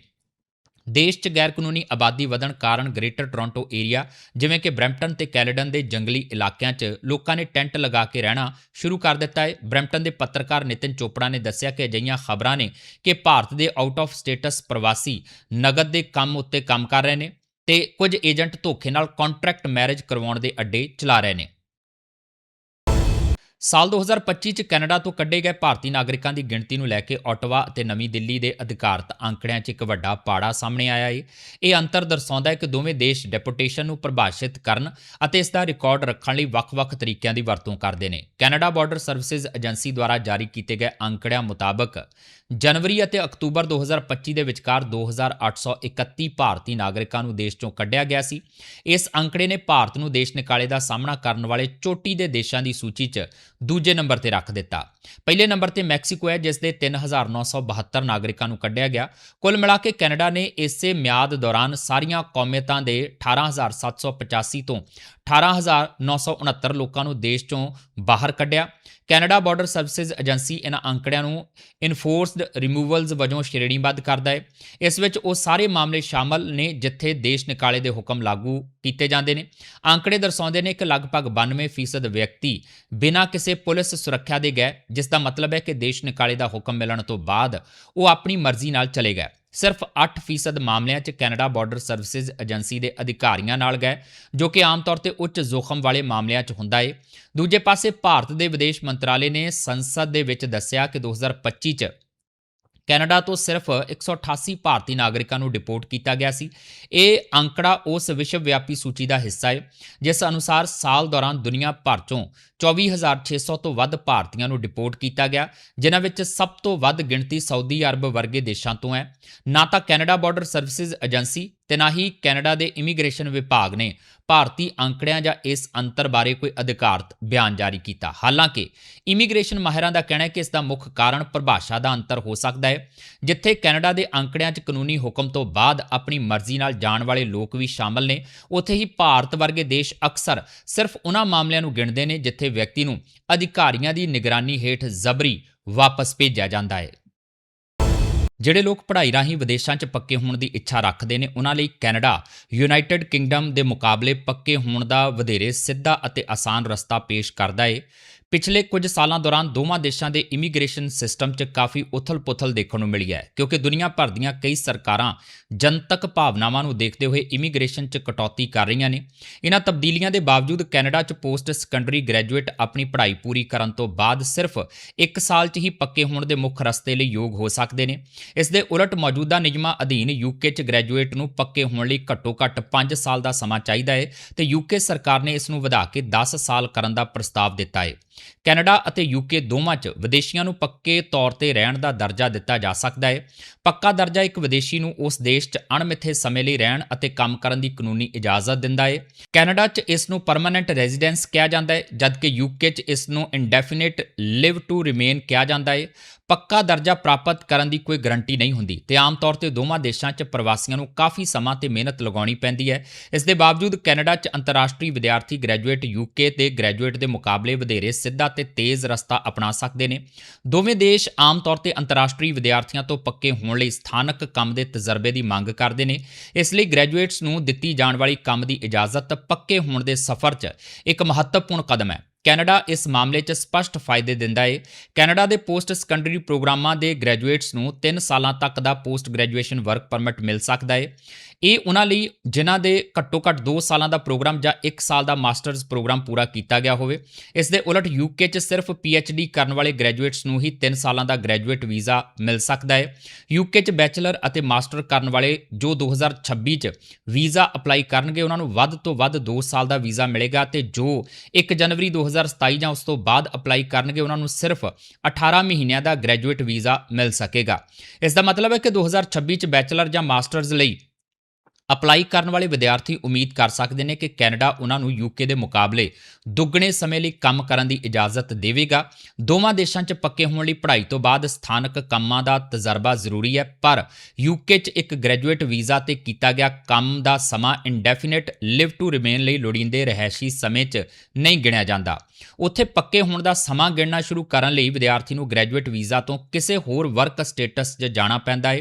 ਦੇਸ਼ 'ਚ ਗੈਰ ਕਾਨੂੰਨੀ ਆਬਾਦੀ ਵਧਣ ਕਾਰਨ ਗ੍ਰੇਟਰ ਟੋਰਾਂਟੋ ਏਰੀਆ, ਜਿਵੇਂ ਕਿ ਬ੍ਰੈਂਪਟਨ ਤੇ ਕੈਲਡਨ ਦੇ ਜੰਗਲੀ ਇਲਾਕਿਆਂ 'ਚ ਲੋਕਾਂ ਨੇ ਟੈਂਟ ਲਗਾ ਕੇ ਰਹਿਣਾ ਸ਼ੁਰੂ ਕਰ ਦਿੱਤਾ ਹੈ। ਬ੍ਰੈਂਪਟਨ ਦੇ ਪੱਤਰਕਾਰ ਨਿਤਿਨ ਚੋਪੜਾ ਨੇ ਦੱਸਿਆ ਕਿ ਅਜਿਹੀਆਂ ਖਬਰਾਂ ਨੇ ਕਿ ਭਾਰਤ ਦੇ ਆਊਟ ਆਫ ਸਟੇਟਸ ਪ੍ਰਵਾਸੀ ਨਗਦ ਦੇ ਕੰਮ ਉੱਤੇ ਕੰਮ ਕਰ ਰਹੇ ਨੇ ਤੇ ਕੁਝ ਏਜੰਟ ਧੋਖੇ ਨਾਲ ਕੰਟਰੈਕਟ ਮੈਰਿਜ ਕਰਵਾਉਣ ਦੇ ਅੱਡੇ ਚਲਾ ਰਹੇ ਨੇ। ਸਾਲ 2025 ਚ ਕੈਨੇਡਾ ਤੋਂ ਕੱਢੇ ਗਏ ਭਾਰਤੀ ਨਾਗਰਿਕਾਂ ਦੀ ਗਿਣਤੀ ਨੂੰ ਲੈ ਕੇ ਆਟਵਾ ਅਤੇ ਨਵੀਂ ਦਿੱਲੀ ਦੇ ਅਧਿਕਾਰਤ ਅੰਕੜਿਆਂ 'ਚ ਇੱਕ ਵੱਡਾ ਪਾੜਾ ਸਾਹਮਣੇ ਆਇਆ ਹੈ ਇਹ ਅੰਤਰ ਦਰਸਾਉਂਦਾ ਹੈ ਕਿ ਦੋਵੇਂ ਦੇਸ਼ ਡੈਪੂਟੇਸ਼ਨ ਨੂੰ ਪਰਿਭਾਸ਼ਿਤ ਕਰਨ ਅਤੇ ਇਸ ਦਾ ਰਿਕਾਰਡ ਰੱਖਣ ਲਈ ਵੱਖ-ਵੱਖ ਤਰੀਕਿਆਂ ਦੀ ਵਰਤੋਂ ਕਰਦੇ ਨੇ। ਕੈਨੇਡਾ ਬਾਰਡਰ ਸਰਵਿਸਿਜ਼ ਏਜੰਸੀ ਦੁਆਰਾ ਜਾਰੀ ਕੀਤੇ ਗਏ ਅੰਕੜਿਆਂ ਮੁਤਾਬਕ ਜਨਵਰੀ ਅਤੇ ਅਕਤੂਬਰ 2025 ਦੇ ਵਿਚਕਾਰ 2831 ਭਾਰਤੀ ਨਾਗਰਿਕਾਂ ਨੂੰ ਦੇਸ਼ ਚੋਂ ਕੱਢਿਆ ਗਿਆ ਸੀ। ਇਸ ਅੰਕੜੇ ਨੇ ਭਾਰਤ ਨੂੰ ਦੇਸ਼ ਨਿਕਾਲੇ ਦਾ ਸਾਹਮਣਾ ਕਰਨ ਵਾਲੇ ਚੋਟੀ ਦੇ ਦੇਸ਼ਾਂ ਦੀ ਸੂਚੀ 'ਚ ਦੂਜੇ ਨੰਬਰ ਤੇ ਰੱਖ ਦਿੱਤਾ। ਪਹਿਲੇ ਨੰਬਰ ਤੇ ਮੈਕਸੀਕੋ ਹੈ, ਜਿਸ ਦੇ 3972 ਨਾਗਰਿਕਾਂ ਨੂੰ ਕੱਢਿਆ ਗਿਆ। ਕੁੱਲ ਮਿਲਾ ਕੇ ਕੈਨੇਡਾ ਨੇ ਇਸੇ ਮਿਆਦ ਦੌਰਾਨ ਸਾਰੀਆਂ ਕੌਮੀਅਤਾਂ ਦੇ 18785 ਤੋਂ 18969 ਲੋਕਾਂ ਨੂੰ ਦੇਸ਼ ਚੋਂ ਬਾਹਰ ਕੱਢਿਆ। ਕੈਨੇਡਾ ਬਾਰਡਰ ਸਰਵਿਸਿਜ਼ ਏਜੰਸੀ ਇਹਨਾਂ ਅੰਕੜਿਆਂ ਨੂੰ ਇਨਫੋਰਸਡ ਰਿਮੂਵਲਸ ਵਜੋਂ ਸ਼੍ਰੇਣੀਬੱਧ ਕਰਦਾ ਹੈ। ਇਸ ਵਿੱਚ ਉਹ ਸਾਰੇ ਮਾਮਲੇ ਸ਼ਾਮਲ ਨੇ ਜਿੱਥੇ ਦੇਸ਼ ਨਿਕਾਲੇ ਦੇ ਹੁਕਮ ਲਾਗੂ ਕੀਤੇ ਜਾਂਦੇ ਨੇ। ਅੰਕੜੇ ਦਰਸਾਉਂਦੇ ਨੇ ਕਿ ਲਗਭਗ 92% ਵਿਅਕਤੀ ਬਿਨਾਂ ਕਿਸੇ ਪੁਲਿਸ ਸੁਰੱਖਿਆ ਦੇ ਗਏ, ਜਿਸ ਦਾ ਮਤਲਬ ਹੈ ਕਿ ਦੇਸ਼ ਨਿਕਾਲੇ ਦਾ ਹੁਕਮ ਮਿਲਣ ਤੋਂ ਬਾਅਦ ਉਹ ਆਪਣੀ ਮਰਜ਼ੀ ਨਾਲ ਚਲੇ ਗਏ। ਸਿਰਫ 8% ਮਾਮਲਿਆਂ 'ਚ ਕੈਨੇਡਾ ਬਾਰਡਰ ਸਰਵਿਸਿਜ਼ ਏਜੰਸੀ ਦੇ ਅਧਿਕਾਰੀਆਂ ਨਾਲ ਗਏ, ਜੋ ਕਿ ਆਮ ਤੌਰ ਤੇ ਉੱਚ ਜ਼ੋਖਮ ਵਾਲੇ ਮਾਮਲਿਆਂ 'ਚ ਹੁੰਦਾ ਏ। ਦੂਜੇ ਪਾਸੇ ਭਾਰਤ ਦੇ ਵਿਦੇਸ਼ ਮੰਤਰਾਲੇ ਨੇ ਸੰਸਦ ਦੇ ਵਿੱਚ ਦੱਸਿਆ ਕਿ 2025 'ਚ ਕੈਨੇਡਾ ਤੋਂ ਸਿਰਫ 188 ਭਾਰਤੀ ਨਾਗਰਿਕਾਂ ਨੂੰ ਡਿਪੋਰਟ ਕੀਤਾ ਗਿਆ ਸੀ। ਇਹ ਅੰਕੜਾ ਉਸ ਵਿਸ਼ਵ ਵਿਆਪੀ ਸੂਚੀ ਦਾ ਹਿੱਸਾ ਹੈ ਜਿਸ ਅਨੁਸਾਰ ਸਾਲ ਦੌਰਾਨ ਦੁਨੀਆ ਭਰ ਚੋਂ 24600 ਤੋਂ ਵੱਧ ਭਾਰਤੀਆਂ ਨੂੰ ਡਿਪੋਰਟ ਕੀਤਾ ਗਿਆ, ਜਿਨ੍ਹਾਂ ਵਿੱਚ ਸਭ ਤੋਂ ਵੱਧ ਗਿਣਤੀ ਸਾਊਦੀ ਅਰਬ ਵਰਗੇ ਦੇਸ਼ਾਂ ਤੋਂ ਹੈ। ਨਾ ਤਾਂ ਕੈਨੇਡਾ ਬਾਰਡਰ ਸਰਵਿਸਿਜ਼ ਏਜੰਸੀ ਤੇ ਨਾ ਹੀ ਕੈਨੇਡਾ ਦੇ ਇਮੀਗ੍ਰੇਸ਼ਨ ਵਿਭਾਗ ਨੇ ਭਾਰਤੀ ਅੰਕੜਿਆਂ ਜਾਂ ਇਸ ਅੰਤਰ ਬਾਰੇ ਕੋਈ ਅਧਿਕਾਰਤ ਬਿਆਨ ਜਾਰੀ ਕੀਤਾ। ਹਾਲਾਂਕਿ, ਇਮੀਗ੍ਰੇਸ਼ਨ ਮਾਹਿਰਾਂ ਦਾ ਕਹਿਣਾ ਹੈ ਕਿ ਇਸ ਦਾ ਮੁੱਖ ਕਾਰਨ ਪਰਿਭਾਸ਼ਾ ਦਾ ਅੰਤਰ ਹੋ ਸਕਦਾ ਹੈ, ਜਿੱਥੇ ਕੈਨੇਡਾ ਦੇ ਅੰਕੜਿਆਂ 'ਚ ਕਾਨੂੰਨੀ ਹੁਕਮ ਤੋਂ ਬਾਅਦ ਆਪਣੀ ਮਰਜ਼ੀ ਨਾਲ ਜਾਣ ਵਾਲੇ ਲੋਕ ਵੀ ਸ਼ਾਮਲ ਨੇ। ਉੱਥੇ ਹੀ ਭਾਰਤ ਵਰਗੇ ਦੇਸ਼ ਅਕਸਰ ਸਿਰਫ ਉਹਨਾਂ ਮਾਮਲਿਆਂ ਨੂੰ ਗਿਣਦੇ ਨੇ, ਜਿੱਥੇ ਵਿਅਕਤੀ ਨੂੰ ਅਧਿਕਾਰੀਆਂ ਦੀ ਨਿਗਰਾਨੀ ਹੇਠ ਜ਼ਬਰੀ ਵਾਪਸ ਭੇਜਿਆ ਜਾਂਦਾ ਹੈ। ਜਿਹੜੇ ਲੋਕ ਪੜ੍ਹਾਈ ਰਾਹੀਂ ਵਿਦੇਸ਼ਾਂ 'ਚ ਪੱਕੇ ਹੋਣ ਦੀ ਇੱਛਾ ਰੱਖਦੇ ਨੇ, ਉਹਨਾਂ ਲਈ ਕੈਨੇਡਾ, ਯੂਨਾਈਟਿਡ ਕਿੰਗਡਮ ਦੇ ਮੁਕਾਬਲੇ ਪੱਕੇ ਹੋਣ ਦਾ ਵਧੇਰੇ ਸਿੱਧਾ ਅਤੇ ਆਸਾਨ ਰਸਤਾ ਪੇਸ਼ ਕਰਦਾ ਏ। ਪਿਛਲੇ ਕੁਝ ਸਾਲਾਂ ਦੌਰਾਨ ਦੋਵਾਂ ਦੇਸ਼ਾਂ ਦੇ ਇਮੀਗ੍ਰੇਸ਼ਨ ਸਿਸਟਮ 'ਚ ਕਾਫੀ ਉਥਲ-ਪੁਥਲ ਦੇਖਣ ਨੂੰ ਮਿਲੀ ਹੈ, ਕਿਉਂਕਿ ਦੁਨੀਆ ਭਰ ਦੀਆਂ ਕਈ ਸਰਕਾਰਾਂ ਜਨਤਕ ਭਾਵਨਾਵਾਂ ਨੂੰ ਦੇਖਦੇ ਹੋਏ ਇਮੀਗ੍ਰੇਸ਼ਨ 'ਚ ਕਟੌਤੀ ਕਰ ਰਹੀਆਂ ਨੇ। ਇਹਨਾਂ ਤਬਦੀਲੀਆਂ ਦੇ ਬਾਵਜੂਦ ਕੈਨੇਡਾ 'ਚ ਪੋਸਟ ਸੈਕੰਡਰੀ ਗ੍ਰੈਜੂਏਟ ਆਪਣੀ ਪੜ੍ਹਾਈ ਪੂਰੀ ਕਰਨ ਤੋਂ ਬਾਅਦ ਸਿਰਫ 1 ਸਾਲ 'ਚ ਹੀ ਪੱਕੇ ਹੋਣ ਦੇ ਮੁੱਖ ਰਸਤੇ ਲਈ ਯੋਗ ਹੋ ਸਕਦੇ ਨੇ। ਇਸ ਦੇ ਉਲਟ ਮੌਜੂਦਾ ਨਿਯਮਾਂ ਅਧੀਨ ਯੂਕੇ 'ਚ ਗ੍ਰੈਜੂਏਟ ਨੂੰ ਪੱਕੇ ਹੋਣ ਲਈ ਘੱਟੋ-ਘੱਟ 5 ਸਾਲ ਦਾ ਸਮਾਂ ਚਾਹੀਦਾ ਹੈ ਤੇ ਯੂਕੇ ਸਰਕਾਰ ਨੇ ਇਸ ਨੂੰ ਵਧਾ ਕੇ 10 ਸਾਲ ਕਰਨ ਦਾ ਪ੍ਰਸਤਾਵ ਦਿੱਤਾ ਹੈ। ਕੈਨੇਡਾ ਅਤੇ ਯੂਕੇ ਦੋਵਾਂ 'ਚ ਵਿਦੇਸ਼ੀਆਂ ਨੂੰ ਪੱਕੇ ਤੌਰ ਤੇ ਰਹਿਣ ਦਾ ਦਰਜਾ ਦਿੱਤਾ ਜਾ ਸਕਦਾ ਹੈ। ਪੱਕਾ ਦਰਜਾ ਇੱਕ ਵਿਦੇਸ਼ੀ ਨੂੰ ਉਸ ਦੇਸ਼ 'ਚ ਅਣਮਿੱਥੇ ਸਮੇਂ ਲਈ ਰਹਿਣ ਅਤੇ ਕੰਮ ਕਰਨ ਦੀ ਕਾਨੂੰਨੀ ਇਜਾਜ਼ਤ ਦਿੰਦਾ ਹੈ। ਕੈਨੇਡਾ 'ਚ ਇਸ ਨੂੰ ਪਰਮਨੈਂਟ ਰੈਜ਼ੀਡੈਂਸ ਕਿਹਾ ਜਾਂਦਾ ਹੈ, ਜਦਕਿ ਯੂਕੇ 'ਚ ਇਸ ਨੂੰ ਇਨਡੈਫੀਨਿਟ ਲਿਵ ਟੂ ਰਿਮੇਨ ਕਿਹਾ ਜਾਂਦਾ ਹੈ। ਪੱਕਾ ਦਰਜਾ ਪ੍ਰਾਪਤ ਕਰਨ ਦੀ ਕੋਈ ਗਾਰੰਟੀ ਨਹੀਂ ਹੁੰਦੀ ਤੇ ਆਮ ਤੌਰ ਤੇ ਦੋਵਾਂ ਦੇਸ਼ਾਂ 'ਚ ਪ੍ਰਵਾਸੀਆਂ ਨੂੰ ਕਾਫੀ ਸਮਾਂ ਤੇ ਮਿਹਨਤ ਲਗਾਉਣੀ ਪੈਂਦੀ ਹੈ। ਇਸ ਦੇ ਬਾਵਜੂਦ ਕੈਨੇਡਾ 'ਚ ਅੰਤਰਰਾਸ਼ਟਰੀ ਵਿਦਿਆਰਥੀ ਗ੍ਰੈਜੂਏਟ ਯੂਕੇ ਤੇ ਗ੍ਰੈਜੂਏਟ ਦੇ ਮੁਕਾਬਲੇ ਵਧੇਰੇ ਸਿੱਧਾ ਤੇ ਤੇਜ਼ ਰਸਤਾ ਅਪਣਾ ਸਕਦੇ ਨੇ। ਦੋਵੇਂ ਦੇਸ਼ ਆਮ ਤੌਰ ਤੇ ਅੰਤਰਰਾਸ਼ਟਰੀ ਵਿਦਿਆਰਥੀਆਂ ਤੋਂ ਪੱਕੇ ਹੋਣ ਲਈ ਸਥਾਨਕ ਕੰਮ ਦੇ ਤਜਰਬੇ ਦੀ ਮੰਗ ਕਰਦੇ ਨੇ। ਇਸ ਲਈ ਗ੍ਰੈਜੂਏਟਸ ਨੂੰ ਦਿੱਤੀ ਜਾਣ ਵਾਲੀ ਕੰਮ ਦੀ ਇਜਾਜ਼ਤ ਪੱਕੇ ਹੋਣ ਦੇ ਸਫ਼ਰ 'ਚ ਇੱਕ ਮਹੱਤਵਪੂਰਨ ਕਦਮ ਹੈ। ਕੈਨੇਡਾ ਇਸ ਮਾਮਲੇ 'ਚ ਸਪਸ਼ਟ ਫਾਇਦੇ ਦਿੰਦਾ ਏ। ਕੈਨੇਡਾ ਦੇ ਪੋਸਟ ਸੈਕੰਡਰੀ ਪ੍ਰੋਗਰਾਮਾਂ ਦੇ ਗ੍ਰੈਜੂਏਟਸ ਨੂੰ 3 ਸਾਲਾਂ ਤੱਕ ਦਾ ਪੋਸਟ ਗ੍ਰੈਜੂਏਸ਼ਨ ਵਰਕ ਪਰਮਿਟ ਮਿਲ ਸਕਦਾ ਏ। ਇਹ ਉਹਨਾਂ ਲਈ ਜਿਨ੍ਹਾਂ ਦੇ ਘੱਟੋ-ਘੱਟ 2 ਸਾਲਾਂ ਦਾ ਪ੍ਰੋਗਰਾਮ ਜਾਂ 1 ਸਾਲ ਦਾ ਮਾਸਟਰਜ਼ ਪ੍ਰੋਗਰਾਮ ਪੂਰਾ ਕੀਤਾ ਗਿਆ ਹੋਵੇ, ਇਸ ਦੇ ਉਲਟ ਯੂਕੇ 'ਚ ਸਿਰਫ ਡੀ ਕਰਨ ਵਾਲੇ ਗ੍ਰੈਜੂਏਟਸ ਨੂੰ ਹੀ 3 ਸਾਲਾਂ ਦਾ ਗ੍ਰੈਜੂਏਟ ਵੀਜ਼ਾ ਮਿਲ ਸਕਦਾ ਹੈ। ਯੂਕੇ 'ਚ ਬੈਚਲਰ ਅਤੇ ਮਾਸਟਰ ਕਰਨ ਵਾਲੇ ਜੋ 2026 'ਚ ਵੀਜ਼ਾ ਅਪਲਾਈ ਕਰਨਗੇ, ਉਹਨਾਂ ਨੂੰ ਵੱਧ ਤੋਂ ਵੱਧ 2 ਸਾਲ ਦਾ ਵੀਜ਼ਾ ਮਿਲੇਗਾ ਤੇ ਜੋ 1 ਜਨਵਰੀ 2027 ਜਾਂ ਉਸ ਤੋਂ ਬਾਅਦ ਅਪਲਾਈ ਕਰਨਗੇ, ਉਹਨਾਂ ਨੂੰ ਸਿਰਫ 18 ਮਹੀਨਿਆਂ ਦਾ ਗ੍ਰੈਜੂਏਟ ਵੀਜ਼ਾ ਮਿਲ ਸਕੇਗਾ। ਇਸ ਦਾ ਮਤਲਬ ਹੈ ਕਿ 2026 'ਚ ਬੈਚਲਰ ਜਾਂ ਮਾਸਟਰਜ਼ ਲਈ ਅਪਲਾਈ ਕਰਨ ਵਾਲੇ ਵਿਦਿਆਰਥੀ ਉਮੀਦ ਕਰ ਸਕਦੇ ਨੇ ਕਿ ਕੈਨੇਡਾ ਉਹਨਾਂ ਨੂੰ ਯੂਕੇ ਦੇ ਮੁਕਾਬਲੇ ਦੁੱਗਣੇ ਸਮੇਂ ਲਈ ਕੰਮ ਕਰਨ ਦੀ ਇਜਾਜ਼ਤ ਦੇਵੇਗਾ। ਦੋਵਾਂ ਦੇਸ਼ਾਂ 'ਚ ਪੱਕੇ ਹੋਣ ਲਈ ਪੜ੍ਹਾਈ ਤੋਂ ਬਾਅਦ ਸਥਾਨਕ ਕੰਮਾਂ ਦਾ ਤਜਰਬਾ ਜ਼ਰੂਰੀ ਹੈ, ਪਰ ਯੂਕੇ 'ਚ ਇੱਕ ਗ੍ਰੈਜੂਏਟ ਵੀਜ਼ਾ ਤੇ ਕੀਤਾ ਗਿਆ ਕੰਮ ਦਾ ਸਮਾਂ ਇਨਡੈਫੀਨਿਟ ਲਿਵ ਟੂ ਰਿਮੇਨ ਲਈ ਲੋੜੀਂਦੇ ਰਹਿਸ਼ੀ ਸਮੇਂ 'ਚ ਨਹੀਂ ਗਿਣਿਆ ਜਾਂਦਾ। ਉੱਥੇ ਪੱਕੇ ਹੋਣ ਦਾ ਸਮਾਂ ਗਿਣਨਾ ਸ਼ੁਰੂ ਕਰਨ ਲਈ ਵਿਦਿਆਰਥੀ ਨੂੰ ਗ੍ਰੈਜੂਏਟ ਵੀਜ਼ਾ ਤੋਂ ਕਿਸੇ ਹੋਰ ਵਰਕ ਸਟੇਟਸ 'ਚ ਜਾਣਾ ਪੈਂਦਾ ਹੈ,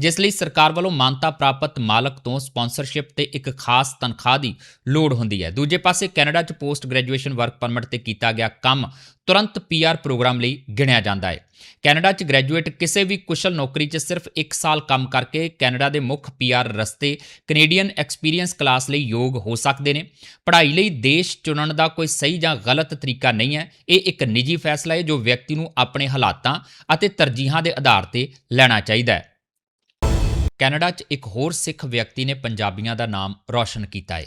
ਜਿਸ ਲਈ ਸਰਕਾਰ ਵੱਲੋਂ ਮਾਨਤਾ ਪ੍ਰਾਪਤ ਮਾਲਕ ਤੋਂ ਸਪਾਂਸਰਸ਼ਿਪ ਤੇ ਇੱਕ ਖਾਸ ਤਨਖਾਹ ਦੀ ਲੋੜ ਹੁੰਦੀ ਹੈ। ਦੂਜੇ ਪਾਸੇ ਕੈਨੇਡਾ 'ਚ ਪੋਸਟ ਗ੍ਰੈਜੂਏਸ਼ਨ ਵਰਕ ਪਰਮਿਟ ਤੇ ਕੀਤਾ ਗਿਆ ਕੰਮ ਤੁਰੰਤ ਪੀਆਰ ਪ੍ਰੋਗਰਾਮ ਲਈ ਗਿਣਿਆ ਜਾਂਦਾ ਹੈ। ਕੈਨੇਡਾ 'ਚ ਗ੍ਰੈਜੂਏਟ ਕਿਸੇ ਵੀ ਕੁਸ਼ਲ ਨੌਕਰੀ 'ਚ ਸਿਰਫ 1 ਸਾਲ ਕੰਮ ਕਰਕੇ ਕੈਨੇਡਾ ਦੇ ਮੁੱਖ ਪੀਆਰ ਰਸਤੇ ਕੈਨੇਡੀਅਨ ਐਕਸਪੀਰੀਅੰਸ ਕਲਾਸ ਲਈ ਯੋਗ ਹੋ ਸਕਦੇ ਨੇ। ਪੜ੍ਹਾਈ ਲਈ ਦੇਸ਼ ਚੁਣਨ ਦਾ ਕੋਈ ਸਹੀ ਜਾਂ ਗਲਤ ਤਰੀਕਾ ਨਹੀਂ ਹੈ। ਇਹ ਇੱਕ ਨਿੱਜੀ ਫੈਸਲਾ ਹੈ ਜੋ ਵਿਅਕਤੀ ਨੂੰ ਆਪਣੇ ਹਾਲਾਤਾਂ ਅਤੇ ਤਰਜੀਹਾਂ ਦੇ ਆਧਾਰ ਤੇ ਲੈਣਾ ਚਾਹੀਦਾ ਹੈ। ਕੈਨੇਡਾ 'ਚ ਇੱਕ ਹੋਰ ਸਿੱਖ ਵਿਅਕਤੀ ਨੇ ਪੰਜਾਬੀਆਂ ਦਾ ਨਾਮ ਰੌਸ਼ਨ ਕੀਤਾ ਹੈ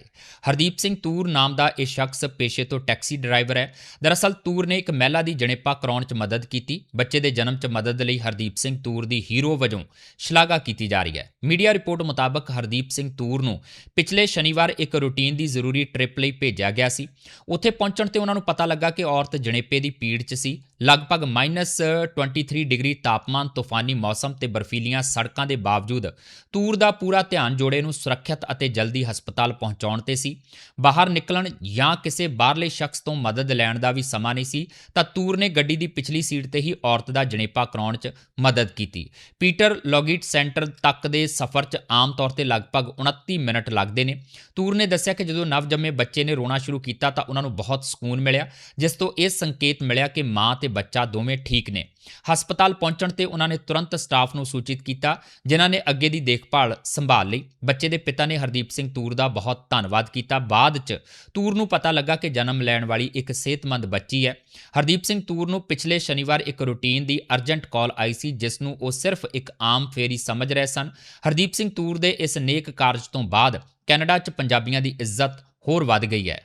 ਹਰਦੀਪ ਸਿੰਘ ਤੂਰ ਨਾਮ ਦਾ ਇਹ ਸ਼ਖਸ ਪੇਸ਼ੇ ਤੋਂ ਟੈਕਸੀ ਡਰਾਈਵਰ ਹੈ। ਦਰਅਸਲ ਤੂਰ ਨੇ ਇੱਕ ਮਹਿਲਾ ਦੀ ਜਣੇਪਾ ਕਰਾਉਣ 'ਚ ਮਦਦ ਕੀਤੀ। ਬੱਚੇ ਦੇ ਜਨਮ 'ਚ ਮਦਦ ਲਈ ਹਰਦੀਪ ਸਿੰਘ ਤੂਰ ਦੀ ਹੀਰੋ ਵਜੋਂ ਸ਼ਲਾਘਾ ਕੀਤੀ ਜਾ ਰਹੀ ਹੈ। ਮੀਡੀਆ ਰਿਪੋਰਟ ਮੁਤਾਬਕ ਹਰਦੀਪ ਸਿੰਘ ਤੂਰ ਨੂੰ ਪਿਛਲੇ ਸ਼ਨੀਵਾਰ ਇੱਕ ਰੂਟੀਨ ਦੀ ਜ਼ਰੂਰੀ ਟ੍ਰਿਪ ਲਈ ਭੇਜਿਆ ਗਿਆ ਸੀ। ਉੱਥੇ ਪਹੁੰਚਣ ਤੇ ਉਹਨਾਂ ਨੂੰ ਪਤਾ ਲੱਗਾ ਕਿ ਔਰਤ ਜਣੇਪੇ ਦੀ ਪੀੜ 'ਚ ਸੀ। ਲਗਭਗ -23 ਡਿਗਰੀ ਤਾਪਮਾਨ, ਤੂਫਾਨੀ ਮੌਸਮ ਤੇ ਬਰਫੀਲੀਆਂ ਸੜਕਾਂ ਦੇ ਬਾਵਜੂਦ ਤੂਰ ਦਾ ਪੂਰਾ ਧਿਆਨ ਜੋੜੇ ਨੂੰ ਸੁਰੱਖਿਅਤ ਅਤੇ ਜਲਦੀ ਹਸਪਤਾਲ ਪਹੁੰਚਾਉਣ ਤੇ ਸੀ। ਬਾਹਰ ਨਿਕਲਣ ਜਾਂ ਕਿਸੇ ਬਾਹਰਲੇ ਸ਼ਖਸ ਤੋਂ ਮਦਦ ਲੈਣ ਦਾ ਵੀ ਸਮਾਂ ਨਹੀਂ ਸੀ, ਤਾਂ ਤੂਰ ਨੇ ਗੱਡੀ ਦੀ ਪਿਛਲੀ ਸੀਟ ਤੇ ਹੀ ਔਰਤ ਦਾ ਜਣੇਪਾ ਕਰਾਉਣ 'ਚ ਮਦਦ ਕੀਤੀ। ਪੀਟਰ ਲੌਗਿਟ ਸੈਂਟਰ ਤੱਕ ਦੇ ਸਫ਼ਰ 'ਚ ਆਮ ਤੌਰ ਤੇ ਲਗਭਗ 29 ਮਿੰਟ ਲੱਗਦੇ ਨੇ। ਤੂਰ ਨੇ ਦੱਸਿਆ ਕਿ ਜਦੋਂ ਨਵਜੰਮੇ ਬੱਚੇ ਨੇ ਰੋਣਾ ਸ਼ੁਰੂ ਕੀਤਾ ਤਾਂ ਉਹਨਾਂ ਨੂੰ ਬਹੁਤ ਸਕੂਨ ਮਿਲਿਆ, ਜਿਸ ਤੋਂ ਇਹ ਸੰਕੇਤ ਮਿਲਿਆ ਕਿ ਮਾਂ ਤੇ ਬੱਚਾ ਦੋਵੇਂ ਠੀਕ ਨੇ। ਹਸਪਤਾਲ ਪਹੁੰਚਣ ਤੇ ਉਹਨਾਂ ਨੇ ਤੁਰੰਤ ਸਟਾਫ ਨੂੰ ਸੂਚਿਤ ਕੀਤਾ, ਜਿਨ੍ਹਾਂ ਨੇ ਅੱਗੇ ਦੀ ਦੇਖਭਾਲ ਸੰਭਾਲ ਲਈ। ਬੱਚੇ ਦੇ ਪਿਤਾ ਨੇ ਹਰਦੀਪ ਸਿੰਘ ਤੂਰ ਦਾ ਬਹੁਤ ਧੰਨਵਾਦ ਕੀਤਾ। ਬਾਅਦ 'ਚ ਤੂਰ ਨੂੰ ਪਤਾ ਲੱਗਾ ਕਿ ਜਨਮ ਲੈਣ ਵਾਲੀ ਇੱਕ ਸਿਹਤਮੰਦ ਬੱਚੀ ਹੈ। ਹਰਦੀਪ ਸਿੰਘ ਤੂਰ ਨੂੰ ਪਿਛਲੇ ਸ਼ਨੀਵਾਰ ਇੱਕ ਰੂਟੀਨ ਦੀ ਅਰਜੈਂਟ ਕਾਲ ਆਈ ਸੀ, ਜਿਸ ਨੂੰ ਉਹ ਸਿਰਫ ਇੱਕ ਆਮ ਫੇਰੀ ਸਮਝ ਰਹੇ ਸਨ। ਹਰਦੀਪ ਸਿੰਘ ਤੂਰ ਦੇ ਇਸ ਨੇਕ ਕਾਰਜ ਤੋਂ ਬਾਅਦ ਕੈਨੇਡਾ 'ਚ ਪੰਜਾਬੀਆਂ ਦੀ ਇੱਜ਼ਤ ਹੋਰ ਵੱਧ ਗਈ ਹੈ।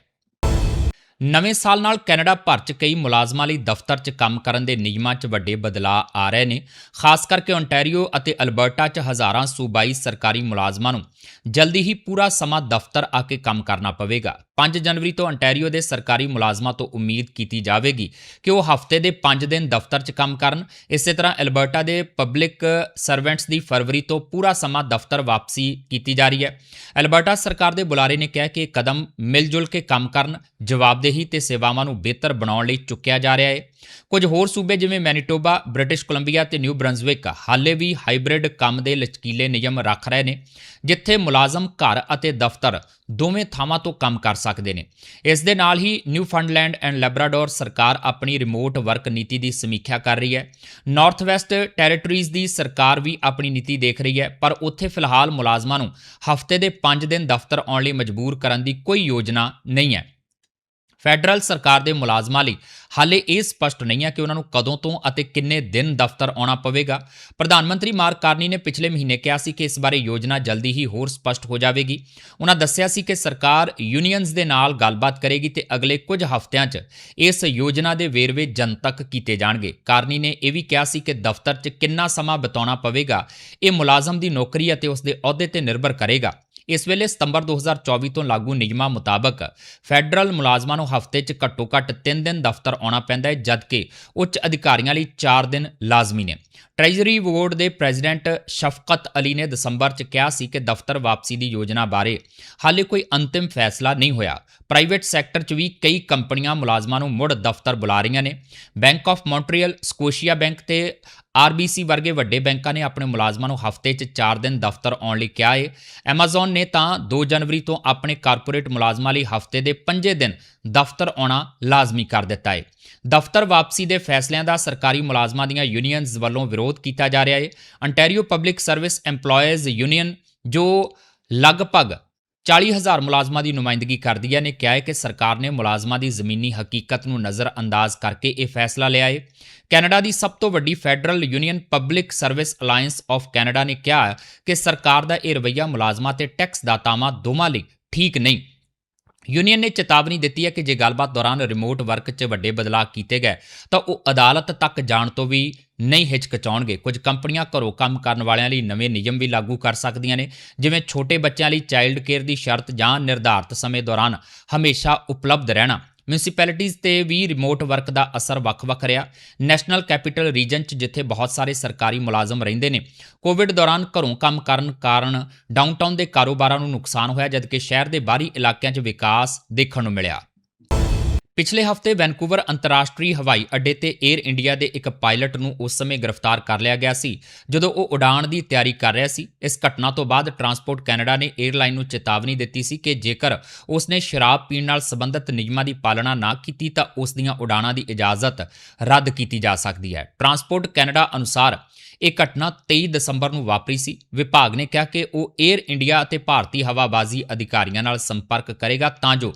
ਨਵੇਂ ਸਾਲ ਨਾਲ ਕੈਨੇਡਾ ਭਰ 'ਚ ਕਈ ਮੁਲਾਜ਼ਮਾਂ ਲਈ ਦਫ਼ਤਰ 'ਚ ਕੰਮ ਕਰਨ ਦੇ ਨਿਯਮਾਂ 'ਚ ਵੱਡੇ ਬਦਲਾਅ ਆ ਰਹੇ ਨੇ। ਖਾਸ ਕਰਕੇ ਓਨਟਾਰੀਓ ਅਤੇ ਅਲਬਰਟਾ 'ਚ ਹਜ਼ਾਰਾਂ ਸੂਬਾਈ ਸਰਕਾਰੀ ਮੁਲਾਜ਼ਮਾਂ ਨੂੰ ਜਲਦੀ ਹੀ ਪੂਰਾ ਸਮਾਂ ਦਫ਼ਤਰ ਆ ਕੇ ਕੰਮ ਕਰਨਾ ਪਵੇਗਾ। 5 ਜਨਵਰੀ ਤੋਂ ਅੰਟੈਰੀਓ ਦੇ ਸਰਕਾਰੀ ਮੁਲਾਜ਼ਮਾਂ ਤੋਂ ਉਮੀਦ ਕੀਤੀ ਜਾਵੇਗੀ ਕਿ ਉਹ ਹਫ਼ਤੇ ਦੇ 5 ਦਿਨ ਦਫ਼ਤਰ 'ਚ ਕੰਮ ਕਰਨ। ਇਸੇ ਤਰ੍ਹਾਂ ਐਲਬਰਟਾ ਦੇ ਪਬਲਿਕ ਸਰਵੈਂਟਸ ਦੀ ਫਰਵਰੀ ਤੋਂ ਪੂਰਾ ਸਮਾਂ ਦਫ਼ਤਰ ਵਾਪਸੀ ਕੀਤੀ ਜਾ ਰਹੀ ਹੈ। ਐਲਬਰਟਾ ਸਰਕਾਰ ਦੇ ਬੁਲਾਰੇ ਨੇ ਕਿਹਾ ਕਿ ਇਹ ਕਦਮ ਮਿਲ ਜੁਲ ਕੇ ਕੰਮ ਕਰਨ, ਜਵਾਬਦੇਹੀ ਤੇ ਸੇਵਾਵਾਂ ਨੂੰ ਬਿਹਤਰ ਬਣਾਉਣ ਲਈ ਚੁੱਕਿਆ ਜਾ ਰਿਹਾ ਹੈ। ਕੁਝ ਹੋਰ ਸੂਬੇ ਜਿਵੇਂ ਮੈਨੀਟੋਬਾ, ਬ੍ਰਿਟਿਸ਼ ਕੋਲੰਬੀਆ ਤੇ ਨਿਊ ਬ੍ਰੰਜ਼ਵਿਕ, ਹਾਲੇ ਵੀ ਹਾਈਬ੍ਰਿਡ ਕੰਮ ਦੇ ਲਚਕੀਲੇ ਨਿਯਮ ਰੱਖ ਰਹੇ ਨੇ, ਜਿੱਥੇ ਮੁਲਾਜ਼ਮ ਘਰ ਅਤੇ ਦਫ਼ਤਰ ਦੋਵੇਂ ਥਾਵਾਂ ਤੋਂ ਕੰਮ ਕਰ ਸਕਦੇ ਨੇ। ਇਸ ਦੇ ਨਾਲ ਹੀ ਨਿਊ ਨਿਊਫੰਡਲੈਂਡ ਐਂਡ ਲੈਬਰਾਡੋਰ ਸਰਕਾਰ ਆਪਣੀ ਰਿਮੋਟ ਵਰਕ ਨੀਤੀ ਦੀ ਸਮੀਖਿਆ ਕਰ ਰਹੀ ਹੈ। ਨਾਰਥ ਵੈਸਟ ਟੈਰੀਟਰੀਜ਼ ਦੀ ਸਰਕਾਰ ਵੀ ਆਪਣੀ ਨੀਤੀ ਦੇਖ ਰਹੀ ਹੈ, ਪਰ ਉੱਥੇ ਫਿਲਹਾਲ ਮੁਲਾਜ਼ਮਾਂ ਨੂੰ ਹਫ਼ਤੇ ਦੇ 5 ਦਿਨ ਦਫ਼ਤਰ ਆਉਣ ਲਈ ਮਜਬੂਰ ਕਰਨ ਦੀ ਕੋਈ ਯੋਜਨਾ ਨਹੀਂ ਹੈ। ਫੈਡਰਲ ਸਰਕਾਰ ਦੇ ਮੁਲਾਜ਼ਮਾਂ ਲਈ ਹਾਲੇ ਇਹ ਸਪਸ਼ਟ ਨਹੀਂ ਹੈ ਕਿ ਉਹਨਾਂ ਨੂੰ ਕਦੋਂ ਤੋਂ ਅਤੇ ਕਿੰਨੇ ਦਿਨ ਦਫ਼ਤਰ ਆਉਣਾ ਪਵੇਗਾ। ਪ੍ਰਧਾਨ ਮੰਤਰੀ ਮਾਰਕ ਕਾਰਨੀ ਨੇ ਪਿਛਲੇ ਮਹੀਨੇ ਕਿਹਾ ਸੀ ਕਿ ਇਸ ਬਾਰੇ ਯੋਜਨਾ ਜਲਦੀ ਹੀ ਹੋਰ ਸਪਸ਼ਟ ਹੋ ਜਾਵੇਗੀ। ਉਹਨਾਂ ਦੱਸਿਆ ਸੀ ਕਿ ਸਰਕਾਰ ਯੂਨੀਅਨਸ ਦੇ ਨਾਲ ਗੱਲਬਾਤ ਕਰੇਗੀ ਤੇ ਅਗਲੇ ਕੁਝ ਹਫ਼ਤਿਆਂ 'ਚ ਇਸ ਯੋਜਨਾ ਦੇ ਵੇਰਵੇ ਜਨਤਕ ਕੀਤੇ ਜਾਣਗੇ। ਕਾਰਨੀ ਨੇ ਇਹ ਵੀ ਕਿਹਾ ਸੀ ਕਿ ਦਫ਼ਤਰ 'ਚ ਕਿੰਨਾ ਸਮਾਂ ਬਿਤਾਉਣਾ ਪਵੇਗਾ, ਇਹ ਮੁਲਾਜ਼ਮ ਦੀ ਨੌਕਰੀ ਅਤੇ ਉਸ ਦੇ ਅਹੁਦੇ ਤੇ ਨਿਰਭਰ ਕਰੇਗਾ। ਇਸ ਵੇਲੇ ਸਤੰਬਰ 2024 ਤੋਂ ਲਾਗੂ ਨਿਯਮਾਂ ਮੁਤਾਬਕ ਫੈਡਰਲ ਮੁਲਾਜ਼ਮਾਂ ਨੂੰ ਹਫ਼ਤੇ 'ਚ ਘੱਟੋ-ਘੱਟ 3 ਦਿਨ ਦਫ਼ਤਰ ਆਉਣਾ ਪੈਂਦਾ ਹੈ, ਜਦਕਿ ਉੱਚ ਅਧਿਕਾਰੀਆਂ ਲਈ 4 ਦਿਨ ਲਾਜ਼ਮੀ ਨੇ। ਟ੍ਰੈਜਰੀ ਬੋਰਡ ਦੇ ਪ੍ਰੈਜ਼ੀਡੈਂਟ ਸ਼ਫਕਤ ਅਲੀ ਨੇ ਦਸੰਬਰ 'ਚ ਕਿਹਾ ਸੀ ਕਿ ਦਫ਼ਤਰ ਵਾਪਸੀ ਦੀ ਯੋਜਨਾ ਬਾਰੇ ਹਾਲੇ ਕੋਈ ਅੰਤਿਮ ਫੈਸਲਾ ਨਹੀਂ ਹੋਇਆ। ਪ੍ਰਾਈਵੇਟ ਸੈਕਟਰ 'ਚ ਵੀ ਕਈ ਕੰਪਨੀਆਂ ਮੁਲਾਜ਼ਮਾਂ ਨੂੰ ਮੁੜ ਦਫ਼ਤਰ ਬੁਲਾ ਰਹੀਆਂ ਨੇ। Bank of Montreal Scotia bank ਤੇ ਆਰਬੀਸੀ ਵਰਗੇ ਵੱਡੇ ਬੈਂਕਾਂ ਨੇ ਆਪਣੇ ਮੁਲਾਜ਼ਮਾਂ ਨੂੰ ਹਫ਼ਤੇ 'ਚ 4 ਦਿਨ ਦਫ਼ਤਰ ਆਉਣ ਲਈ ਕਿਹਾ ਹੈ ਐਮਾਜ਼ਨ ਨੇ ਤਾਂ 2 ਜਨਵਰੀ ਤੋਂ ਆਪਣੇ ਕਾਰਪੋਰੇਟ ਮੁਲਾਜ਼ਮਾਂ ਲਈ ਹਫ਼ਤੇ ਦੇ 5 ਦਿਨ ਦਫ਼ਤਰ ਆਉਣਾ ਲਾਜ਼ਮੀ ਕਰ ਦਿੱਤਾ ਹੈ ਦਫ਼ਤਰ ਵਾਪਸੀ ਦੇ ਫੈਸਲਿਆਂ ਦਾ ਸਰਕਾਰੀ ਮੁਲਾਜ਼ਮਾਂ ਦੀਆਂ ਯੂਨੀਅਨਸ ਵੱਲੋਂ ਵਿਰੋਧ ਕੀਤਾ ਜਾ ਰਿਹਾ ਹੈ। Ontario public service EMPLOYEES union ਜੋ ਲਗਭਗ 40000 ਮੁਲਾਜ਼ਮਾਂ ਦੀ ਨੁਮਾਇੰਦਗੀ ਕਰਦੀ ਹੈ, ਨੇ ਕਿਹਾ ਹੈ ਕਿ ਸਰਕਾਰ ਨੇ ਮੁਲਾਜ਼ਮਾਂ ਦੀ ਜ਼ਮੀਨੀ ਹਕੀਕਤ ਨੂੰ ਨਜ਼ਰਅੰਦਾਜ਼ ਕਰਕੇ ਇਹ ਫੈਸਲਾ ਲਿਆ ਹੈ। ਕੈਨੇਡਾ ਦੀ ਸਭ ਤੋਂ ਵੱਡੀ federal union public service alliance of Canada ਨੇ ਕਿਹਾ ਕਿ ਸਰਕਾਰ ਦਾ ਇਹ ਰਵੱਈਆ ਮੁਲਾਜ਼ਮਾਂ ਤੇ ਟੈਕਸ ਦਾਤਾਵਾਂ ਦੋਵਾਂ ਲਈ ਠੀਕ ਨਹੀਂ। ਯੂਨੀਅਨ ਨੇ ਚੇਤਾਵਨੀ ਦਿੱਤੀ ਹੈ ਕਿ ਜੇ ਗੱਲਬਾਤ ਦੌਰਾਨ ਰਿਮੋਟ ਵਰਕ 'ਚ ਵੱਡੇ ਬਦਲਾਅ ਕੀਤੇ ਗਏ, ਤਾਂ ਉਹ ਅਦਾਲਤ ਤੱਕ ਜਾਣ ਤੋਂ ਵੀ ਨਹੀਂ ਹਿਚਕਚਾਉਣਗੇ। ਕੁਝ ਕੰਪਨੀਆਂ ਘਰੋਂ ਕੰਮ ਕਰਨ ਵਾਲਿਆਂ ਲਈ ਨਵੇਂ ਨਿਯਮ ਵੀ ਲਾਗੂ ਕਰ ਸਕਦੀਆਂ ਨੇ, ਜਿਵੇਂ ਛੋਟੇ ਬੱਚਿਆਂ ਲਈ ਚਾਈਲਡ ਕੇਅਰ ਦੀ ਸ਼ਰਤ ਜਾਂ ਨਿਰਧਾਰਤ ਸਮੇਂ ਦੌਰਾਨ ਹਮੇਸ਼ਾ ਉਪਲਬਧ ਰਹਿਣਾ। ਮਿਊਨਿਸਪੈਲਿਟੀਜ਼ ਤੇ ਵੀ ਰਿਮੋਟ ਵਰਕ ਦਾ ਅਸਰ ਵੱਖ-ਵੱਖ ਰਿਹਾ। ਨੈਸ਼ਨਲ ਕੈਪੀਟਲ ਰੀਜਨ 'ਚ ਜਿੱਥੇ ਬਹੁਤ ਸਾਰੇ ਸਰਕਾਰੀ ਮੁਲਾਜ਼ਮ ਰਹਿੰਦੇ ਨੇ ਕੋਵਿਡ ਦੌਰਾਨ ਘਰੋਂ ਕੰਮ ਕਰਨ ਕਾਰਨ ਡਾਊਨਟਾਊਨ ਦੇ ਕਾਰੋਬਾਰਾਂ ਨੂੰ ਨੁਕਸਾਨ ਹੋਇਆ, ਜਦਕਿ ਸ਼ਹਿਰ ਦੇ ਬਾਹਰੀ ਇਲਾਕਿਆਂ 'ਚ ਵਿਕਾਸ ਦੇਖਣ ਨੂੰ ਮਿਲਿਆ। ਪਿਛਲੇ ਹਫ਼ਤੇ ਵੈਨਕੂਵਰ ਅੰਤਰਰਾਸ਼ਟਰੀ ਹਵਾਈ ਅੱਡੇ ਤੇ 에ਅਰ ਇੰਡੀਆ ਦੇ ਇੱਕ ਪਾਇਲਟ ਨੂੰ ਉਸ ਸਮੇਂ ਗ੍ਰਿਫਤਾਰ ਕਰ ਲਿਆ ਗਿਆ ਸੀ, ਜਦੋਂ ਉਹ ਉਡਾਣ ਦੀ ਤਿਆਰੀ ਕਰ ਰਿਹਾ ਸੀ। ਇਸ ਘਟਨਾ ਤੋਂ ਬਾਅਦ ਟਰਾਂਸਪੋਰਟ ਕੈਨੇਡਾ ਨੇ 에ਅਰਲਾਈਨ ਨੂੰ ਚੇਤਾਵਨੀ ਦਿੱਤੀ ਸੀ ਕਿ ਜੇਕਰ ਉਸਨੇ ਸ਼ਰਾਬ ਪੀਣ ਨਾਲ ਸੰਬੰਧਿਤ ਨਿਯਮਾਂ ਦੀ ਪਾਲਣਾ ਨਾ ਕੀਤੀ, ਤਾਂ ਉਸ ਦੀਆਂ ਉਡਾਣਾਂ ਦੀ ਇਜਾਜ਼ਤ ਰੱਦ ਕੀਤੀ ਜਾ ਸਕਦੀ ਹੈ। ਟਰਾਂਸਪੋਰਟ ਕੈਨੇਡਾ ਅਨੁਸਾਰ ਇਹ ਘਟਨਾ 23 ਦਸੰਬਰ ਨੂੰ ਵਾਪਰੀ ਸੀ। ਵਿਭਾਗ ਨੇ ਕਿਹਾ ਕਿ ਉਹ 에ਅਰ ਇੰਡੀਆ ਅਤੇ ਭਾਰਤੀ ਹਵਾਬਾਜ਼ੀ ਅਧਿਕਾਰੀਆਂ ਨਾਲ ਸੰਪਰਕ ਕਰੇਗਾ, ਤਾਂ ਜੋ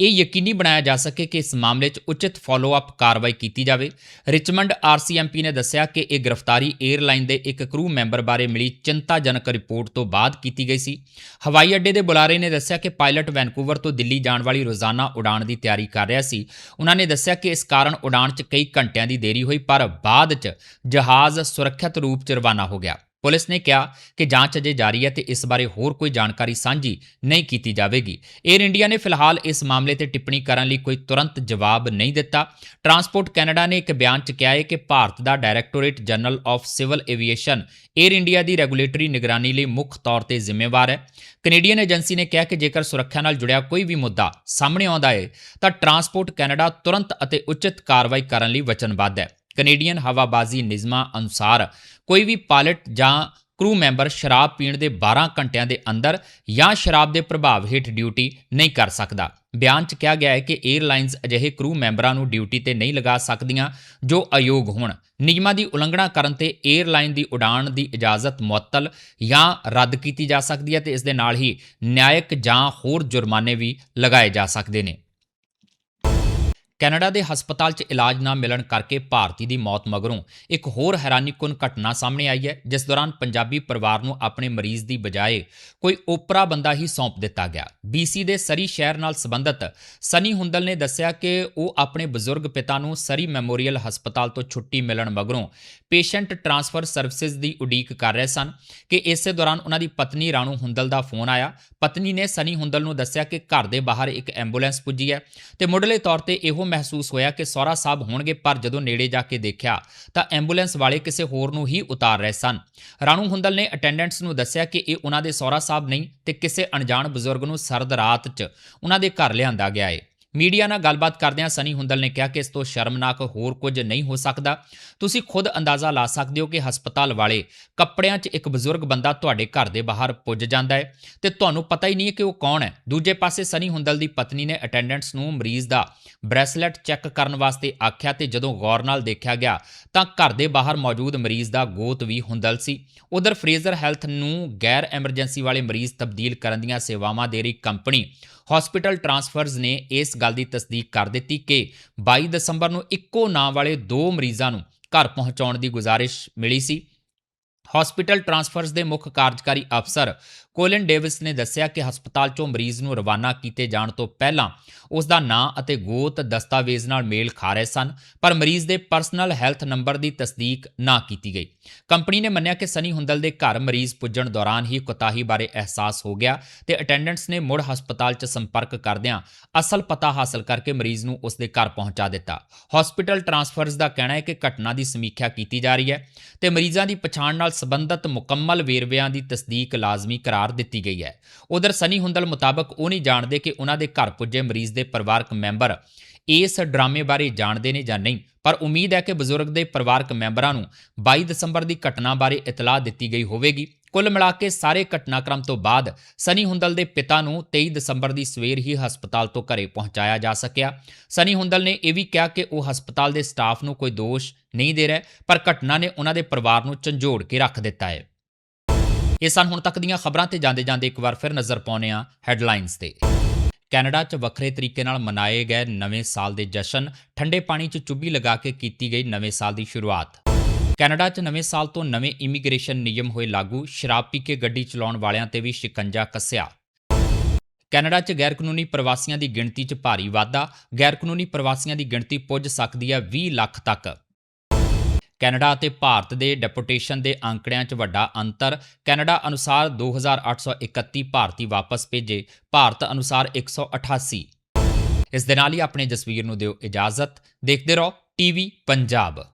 ਇਹ ਯਕੀਨੀ ਬਣਾਇਆ ਜਾ ਸਕੇ ਕਿ ਇਸ ਮਾਮਲੇ 'ਚ ਉਚਿਤ ਫਾਲੋ-ਅਪ ਕਾਰਵਾਈ ਕੀਤੀ ਜਾਵੇ। ਰਿਚਮੰਡ ਆਰਸੀਐਮਪੀ ਨੇ ਦੱਸਿਆ ਕਿ ਇਹ ਗ੍ਰਿਫਤਾਰੀ 에ਅਰਲਾਈਨ ਦੇ ਇੱਕ ਕਰੂ ਮੈਂਬਰ ਬਾਰੇ ਮਿਲੀ ਚਿੰਤਾਜਨਕ ਰਿਪੋਰਟ ਤੋਂ ਬਾਅਦ ਕੀਤੀ ਗਈ ਸੀ। ਹਵਾਈ ਅੱਡੇ ਦੇ ਬੁਲਾਰੇ ਨੇ ਦੱਸਿਆ ਕਿ ਪਾਇਲਟ ਵੈਨਕੂਵਰ ਤੋਂ ਦਿੱਲੀ ਜਾਣ ਵਾਲੀ ਰੋਜ਼ਾਨਾ ਉਡਾਣ ਦੀ ਤਿਆਰੀ ਕਰ ਰਿਹਾ ਸੀ। ਉਹਨਾਂ ਨੇ ਦੱਸਿਆ ਕਿ ਇਸ ਕਾਰਨ ਉਡਾਣ 'ਚ ਕਈ ਘੰਟਿਆਂ ਦੀ ਦੇਰੀ ਹੋਈ, ਪਰ ਬਾਅਦ 'ਚ ਜਹਾਜ਼ ਸੁਰੱਖਿਅਤ ਰੂਪ 'ਚ ਰਵਾਨਾ ਹੋ ਗਿਆ। ਪੁਲਿਸ ਨੇ ਕਿਹਾ ਕਿ ਜਾਂਚ ਅਜੇ ਜਾਰੀ ਹੈ ਤੇ ਇਸ ਬਾਰੇ ਹੋਰ ਕੋਈ ਜਾਣਕਾਰੀ ਸਾਂਝੀ ਨਹੀਂ ਕੀਤੀ ਜਾਵੇਗੀ। 에ਅਰ ਇੰਡੀਆ ਨੇ ਫਿਲਹਾਲ ਇਸ ਮਾਮਲੇ ਤੇ ਟਿੱਪਣੀ ਕਰਨ ਲਈ ਕੋਈ ਤੁਰੰਤ ਜਵਾਬ ਨਹੀਂ ਦਿੱਤਾ। ਟਰਾਂਸਪੋਰਟ ਕੈਨੇਡਾ ਨੇ ਇੱਕ ਬਿਆਨ 'ਚ ਕਿਹਾ ਹੈ ਕਿ ਭਾਰਤ ਦਾ directorate general of civil aviation air India the regulatory ਨਿਗਰਾਨੀ ਲਈ ਮੁੱਖ ਤੌਰ ਤੇ ਜ਼ਿੰਮੇਵਾਰ ਹੈ। ਕੈਨੇਡੀਅਨ ਏਜੰਸੀ ਨੇ ਕਿਹਾ ਕਿ ਜੇਕਰ ਸੁਰੱਖਿਆ ਨਾਲ ਜੁੜਿਆ ਕੋਈ ਵੀ ਮੁੱਦਾ ਸਾਹਮਣੇ ਆਉਂਦਾ ਹੈ, ਤਾਂ ਟਰਾਂਸਪੋਰਟ ਕੈਨੇਡਾ ਤੁਰੰਤ ਅਤੇ ਉਚਿਤ ਕਾਰਵਾਈ ਕਰਨ ਲਈ ਵਚਨਬੱਧ ਹੈ। ਕੈਨੇਡੀਅਨ ਹਵਾਬਾਜ਼ੀ ਨਿਯਮਾਂ ਅਨੁਸਾਰ ਕੋਈ ਵੀ ਪਾਇਲਟ ਜਾਂ ਕਰੂ ਮੈਂਬਰ ਸ਼ਰਾਬ ਪੀਣ ਦੇ 12 ਘੰਟਿਆਂ ਦੇ ਅੰਦਰ ਜਾਂ ਸ਼ਰਾਬ ਦੇ ਪ੍ਰਭਾਵ ਹੇਠ ਡਿਊਟੀ ਨਹੀਂ ਕਰ ਸਕਦਾ। ਬਿਆਨ 'ਚ ਕਿਹਾ ਗਿਆ ਹੈ ਕਿ 에ਅਰਲਾਈਨਸ ਅਜਿਹੇ ਕਰੂ ਮੈਂਬਰਾਂ ਨੂੰ ਡਿਊਟੀ ਤੇ ਨਹੀਂ ਲਗਾ ਸਕਦੀਆਂ ਜੋ ਅਯੋਗ ਹੋਣ। ਨਿਯਮਾਂ ਦੀ ਉਲੰਘਣਾ ਕਰਨ ਤੇ 에ਅਰਲਾਈਨ ਦੀ ਉਡਾਣ ਦੀ ਇਜਾਜ਼ਤ ਮੁਅੱਤਲ ਜਾਂ ਰੱਦ ਕੀਤੀ ਜਾ ਸਕਦੀ ਹੈ ਤੇ ਇਸ ਦੇ ਨਾਲ ਹੀ ਨਿਆਇਕ ਜਾਂ ਹੋਰ ਜੁਰਮਾਨੇ ਵੀ ਲਗਾਏ ਜਾ ਸਕਦੇ ਨੇ। ਕੈਨੇਡਾ ਦੇ ਹਸਪਤਾਲ 'ਚ ਇਲਾਜ ਨਾ ਮਿਲਣ ਕਰਕੇ ਭਾਰਤੀ ਦੀ ਮੌਤ ਮਗਰੋਂ ਇੱਕ ਹੋਰ ਹੈਰਾਨੀਕੁਨ ਘਟਨਾ ਸਾਹਮਣੇ ਆਈ ਹੈ, ਜਿਸ ਦੌਰਾਨ ਪੰਜਾਬੀ ਪਰਿਵਾਰ ਨੂੰ ਆਪਣੇ ਮਰੀਜ਼ ਦੀ ਬਜਾਏ ਕੋਈ ਓਪਰਾ ਬੰਦਾ ਹੀ ਸੌਂਪ ਦਿੱਤਾ ਗਿਆ। BC ਦੇ ਸਰੀ ਸ਼ਹਿਰ ਨਾਲ ਸੰਬੰਧਿਤ ਸਨੀ ਹੁੰਦਲ ਨੇ ਦੱਸਿਆ ਕਿ ਉਹ ਆਪਣੇ ਬਜ਼ੁਰਗ ਪਿਤਾ ਨੂੰ ਸਰੀ ਮੈਮੋਰੀਅਲ ਹਸਪਤਾਲ ਤੋਂ ਛੁੱਟੀ ਮਿਲਣ ਮਗਰੋਂ ਪੇਸ਼ੈਂਟ ਟ੍ਰਾਂਸਫਰ ਸਰਵਿਸਿਜ਼ ਦੀ ਉਡੀਕ ਕਰ ਰਹੇ ਸਨ ਕਿ ਇਸੇ ਦੌਰਾਨ ਉਹਨਾਂ ਦੀ ਪਤਨੀ ਰਾਣੂ ਹੁੰਦਲ ਦਾ ਫੋਨ ਆਇਆ। ਪਤਨੀ ਨੇ ਸਨੀ ਹੁੰਦਲ ਨੂੰ ਦੱਸਿਆ ਕਿ ਘਰ ਦੇ ਬਾਹਰ ਇੱਕ ਐਂਬੂਲੈਂਸ ਪੁੱਜੀ ਹੈ ਤੇ ਮੁੱਢਲੇ ਤੌਰ ਤੇ ਇਹੋ ਮਹਿਸੂਸ ਹੋਇਆ ਕਿ ਸਹੁਰਾ ਸਾਹਿਬ ਹੋਣਗੇ, ਪਰ ਜਦੋਂ ਨੇੜੇ ਜਾ ਕੇ ਦੇਖਿਆ ਤਾਂ ਐਂਬੂਲੈਂਸ ਵਾਲੇ ਕਿਸੇ ਹੋਰ ਨੂੰ ਹੀ ਉਤਾਰ ਰਹੇ ਸਨ। ਰਾਣੂ ਹੁੰਦਲ ਨੇ ਅਟੈਂਡੈਂਟਸ ਨੂੰ ਦੱਸਿਆ ਕਿ ਇਹ ਉਹਨਾਂ ਦੇ ਸਹੁਰਾ ਸਾਹਿਬ ਨਹੀਂ ਤੇ ਕਿਸੇ ਅਣਜਾਣ ਬਜ਼ੁਰਗ ਨੂੰ ਸਰਦ ਰਾਤ 'ਚ ਉਹਨਾਂ ਦੇ ਘਰ ਲਿਆਂਦਾ ਗਿਆ ਹੈ ਮੀਡੀਆ ਨਾਲ ਗੱਲਬਾਤ ਕਰਦਿਆਂ ਸਨੀ ਹੁੰਦਲ ਨੇ ਕਿਹਾ ਕਿ ਇਸ ਤੋਂ ਸ਼ਰਮਨਾਕ ਹੋਰ ਕੁਝ ਨਹੀਂ ਹੋ ਸਕਦਾ। ਤੁਸੀਂ ਖੁਦ ਅੰਦਾਜ਼ਾ ਲਾ ਸਕਦੇ ਹੋ ਕਿ ਹਸਪਤਾਲ ਵਾਲੇ ਕੱਪੜਿਆਂ 'ਚ ਇੱਕ ਬਜ਼ੁਰਗ ਬੰਦਾ ਤੁਹਾਡੇ ਘਰ ਦੇ ਬਾਹਰ ਪੁੱਜ ਜਾਂਦਾ ਹੈ ਤੇ ਤੁਹਾਨੂੰ ਪਤਾ ਹੀ ਨਹੀਂ ਹੈ ਕਿ ਉਹ ਕੌਣ ਹੈ। ਦੂਜੇ ਪਾਸੇ ਸਨੀ ਹੁੰਦਲ ਦੀ ਪਤਨੀ ਨੇ ਅਟੈਂਡੈਂਟਸ ਨੂੰ ਮਰੀਜ਼ ਦਾ ਬ੍ਰੈਸਲੈਟ ਚੈੱਕ ਕਰਨ ਵਾਸਤੇ ਆਖਿਆ ਤੇ ਜਦੋਂ ਗੌਰ ਨਾਲ ਦੇਖਿਆ ਗਿਆ ਤਾਂ ਘਰ ਦੇ ਬਾਹਰ ਮੌਜੂਦ ਮਰੀਜ਼ ਦਾ ਗੋਤ ਵੀ ਹੁੰਦਲ ਸੀ। ਉਧਰ ਫਰੇਜ਼ਰ ਹੈਲਥ ਨੂੰ ਗੈਰ ਐਮਰਜੈਂਸੀ ਵਾਲੇ ਮਰੀਜ਼ ਤਬਦੀਲ ਕਰਨ ਦੀਆਂ ਸੇਵਾਵਾਂ ਦੇ ਰਹੀ ਕੰਪਨੀ ਹਸਪੀਟਲ ਟਰਾਂਸਫਰਜ਼ ਨੇ ਇਸ ਗੱਲ ਦੀ ਤਸਦੀਕ ਕਰ ਦਿੱਤੀ ਕਿ 22 ਦਸੰਬਰ ਨੂੰ ਇੱਕੋ ਨਾਂ ਵਾਲੇ ਦੋ ਮਰੀਜ਼ਾਂ ਨੂੰ ਘਰ ਪਹੁੰਚਾਉਣ ਦੀ ਗੁਜ਼ਾਰਿਸ਼ ਮਿਲੀ ਸੀ। ਹਸਪੀਟਲ ਟਰਾਂਸਫਰਜ਼ ਦੇ ਮੁੱਖ ਕਾਰਜਕਾਰੀ ਅਫਸਰ ਕੋਲਿਨ ਡੇਵਿਸ ਨੇ ਦੱਸਿਆ ਕਿ ਹਸਪਤਾਲ 'ਚੋਂ ਮਰੀਜ਼ ਨੂੰ ਰਵਾਨਾ ਕੀਤੇ ਜਾਣ ਤੋਂ ਪਹਿਲਾਂ ਉਸ ਦਾ ਨਾਂ ਅਤੇ ਗੋਤ ਦਸਤਾਵੇਜ਼ ਨਾਲ ਮੇਲ ਖਾ ਰਹੇ ਸਨ, ਪਰ ਮਰੀਜ਼ ਦੇ ਪਰਸਨਲ ਹੈਲਥ ਨੰਬਰ ਦੀ ਤਸਦੀਕ ਨਾ ਕੀਤੀ ਗਈ। ਕੰਪਨੀ ਨੇ ਮੰਨਿਆ ਕਿ ਸਨੀ ਹੁੰਦਲ ਦੇ ਘਰ ਮਰੀਜ਼ ਪੁੱਜਣ ਦੌਰਾਨ ਹੀ ਕੁਤਾਹੀ ਬਾਰੇ ਅਹਿਸਾਸ ਹੋ ਗਿਆ ਤੇ ਅਟੈਂਡੈਂਟਸ ਨੇ ਮੁੜ ਹਸਪਤਾਲ 'ਚ ਸੰਪਰਕ ਕਰਦਿਆਂ ਅਸਲ ਪਤਾ ਹਾਸਲ ਕਰਕੇ ਮਰੀਜ਼ ਨੂੰ ਉਸ ਦੇ ਘਰ ਪਹੁੰਚਾ ਦਿੱਤਾ। ਹਸਪੀਟਲ ਟਰਾਂਸਫਰਜ਼ ਦਾ ਕਹਿਣਾ ਹੈ ਕਿ ਘਟਨਾ ਦੀ ਸਮੀਖਿਆ ਕੀਤੀ ਜਾ ਰਹੀ ਹੈ ਤੇ ਮਰੀਜ਼ਾਂ ਦੀ ਪਛਾਣ ਨਾਲ ਸੰਬੰਧਿਤ ਮੁਕੰਮਲ ਵੇਰਵਿਆਂ ਦੀ ਤਸਦੀਕ ਲਾਜ਼ਮੀ ਕਰਾ ਕਰਾਰ ਦਿੱਤੀ ਗਈ ਹੈ। ਉਧਰ ਸਨੀ ਹੁੰਦਲ ਮੁਤਾਬਕ ਉਹ ਨਹੀਂ ਜਾਣਦੇ ਕਿ ਉਹਨਾਂ ਦੇ ਘਰ ਪੁੱਜੇ ਮਰੀਜ਼ ਦੇ ਪਰਿਵਾਰਕ ਮੈਂਬਰ ਇਸ ਡਰਾਮੇ ਬਾਰੇ ਜਾਣਦੇ ਨੇ ਜਾਂ ਨਹੀਂ। ਪਰ ਉਮੀਦ ਹੈ ਕਿ ਬਜ਼ੁਰਗ ਦੇ ਪਰਿਵਾਰਕ ਮੈਂਬਰਾਂ ਨੂੰ 22 ਦਸੰਬਰ ਦੀ ਘਟਨਾ ਬਾਰੇ ਇਤਲਾਹ ਦਿੱਤੀ ਗਈ ਹੋਵੇਗੀ। ਕੁੱਲ ਮਿਲਾ ਕੇ ਸਾਰੇ ਘਟਨਾਕ੍ਰਮ ਤੋਂ ਬਾਅਦ ਸਨੀ ਹੁੰਦਲ ਦੇ ਪਿਤਾ ਨੂੰ 23 ਦਸੰਬਰ ਦੀ ਸਵੇਰ ਹੀ ਹਸਪਤਾਲ ਤੋਂ ਘਰੇ ਪਹੁੰਚਾਇਆ ਜਾ ਸਕਿਆ। ਸਨੀ ਹੁੰਦਲ ਨੇ ਇਹ ਵੀ ਕਿਹਾ ਕਿ ਉਹ ਹਸਪਤਾਲ ਦੇ ਸਟਾਫ ਨੂੰ ਕੋਈ ਦੋਸ਼ ਨਹੀਂ ਦੇ ਰਿਹਾ, ਪਰ ਘਟਨਾ ਨੇ ਉਹਨਾਂ ਦੇ ਪਰਿਵਾਰ ਨੂੰ ਝੰਜੋੜ ਕੇ ਰੱਖ ਦਿੱਤਾ ਹੈ। ਇਹ ਸਨ ਹੁਣ ਤੱਕ ਦੀਆਂ ਖਬਰਾਂ ਤੇ ਜਾਂਦੇ ਜਾਂਦੇ ਇੱਕ ਵਾਰ ਫਿਰ ਨਜ਼ਰ ਪਾਉਂਦੇ ਹਾਂ ਹੈਡਲਾਈਨਸ ਤੇ। ਕੈਨੇਡਾ 'ਚ ਵੱਖਰੇ ਤਰੀਕੇ ਨਾਲ ਮਨਾਏ ਗਏ ਨਵੇਂ ਸਾਲ ਦੇ ਜਸ਼ਨ, ਠੰਡੇ ਪਾਣੀ 'ਚ ਚੁੱਭੀ ਲਗਾ ਕੇ ਕੀਤੀ ਗਈ ਨਵੇਂ ਸਾਲ ਦੀ ਸ਼ੁਰੂਆਤ। ਕੈਨੇਡਾ 'ਚ ਨਵੇਂ ਸਾਲ ਤੋਂ ਨਵੇਂ ਇਮੀਗ੍ਰੇਸ਼ਨ ਨਿਯਮ ਹੋਏ ਲਾਗੂ, ਸ਼ਰਾਬ ਪੀ ਕੇ ਗੱਡੀ ਚਲਾਉਣ ਵਾਲਿਆਂ ਤੇ ਵੀ ਸ਼ਿਕੰਜਾ ਕੱਸਿਆ। ਕੈਨੇਡਾ 'ਚ ਗੈਰਕਾਨੂੰਨੀ ਪ੍ਰਵਾਸੀਆਂ ਦੀ ਗਿਣਤੀ 'ਚ ਭਾਰੀ ਵਾਧਾ, ਗੈਰਕਾਨੂੰਨੀ ਪ੍ਰਵਾਸੀਆਂ ਦੀ ਗਿਣਤੀ ਪੁੱਜ ਸਕਦੀ ਹੈ 20 ਲੱਖ ਤੱਕ। ਕੈਨੇਡਾ ਅਤੇ ਭਾਰਤ ਦੇ ਡੈਪੂਟੇਸ਼ਨ ਦੇ ਅੰਕੜਿਆਂ 'ਚ ਵੱਡਾ ਅੰਤਰ। ਕੈਨੇਡਾ ਅਨੁਸਾਰ 2831 ਭਾਰਤੀ ਵਾਪਸ ਭੇਜੇ, ਭਾਰਤ ਅਨੁਸਾਰ 188 ਇਸ ਦੇ ਨਾਲ ਹੀ ਆਪਣੇ ਜਸਵੀਰ ਨੂੰ ਦਿਓ ਇਜਾਜ਼ਤ। ਦੇਖਦੇ ਰਹੋ, ਟੀਵੀ, ਪੰਜਾਬ।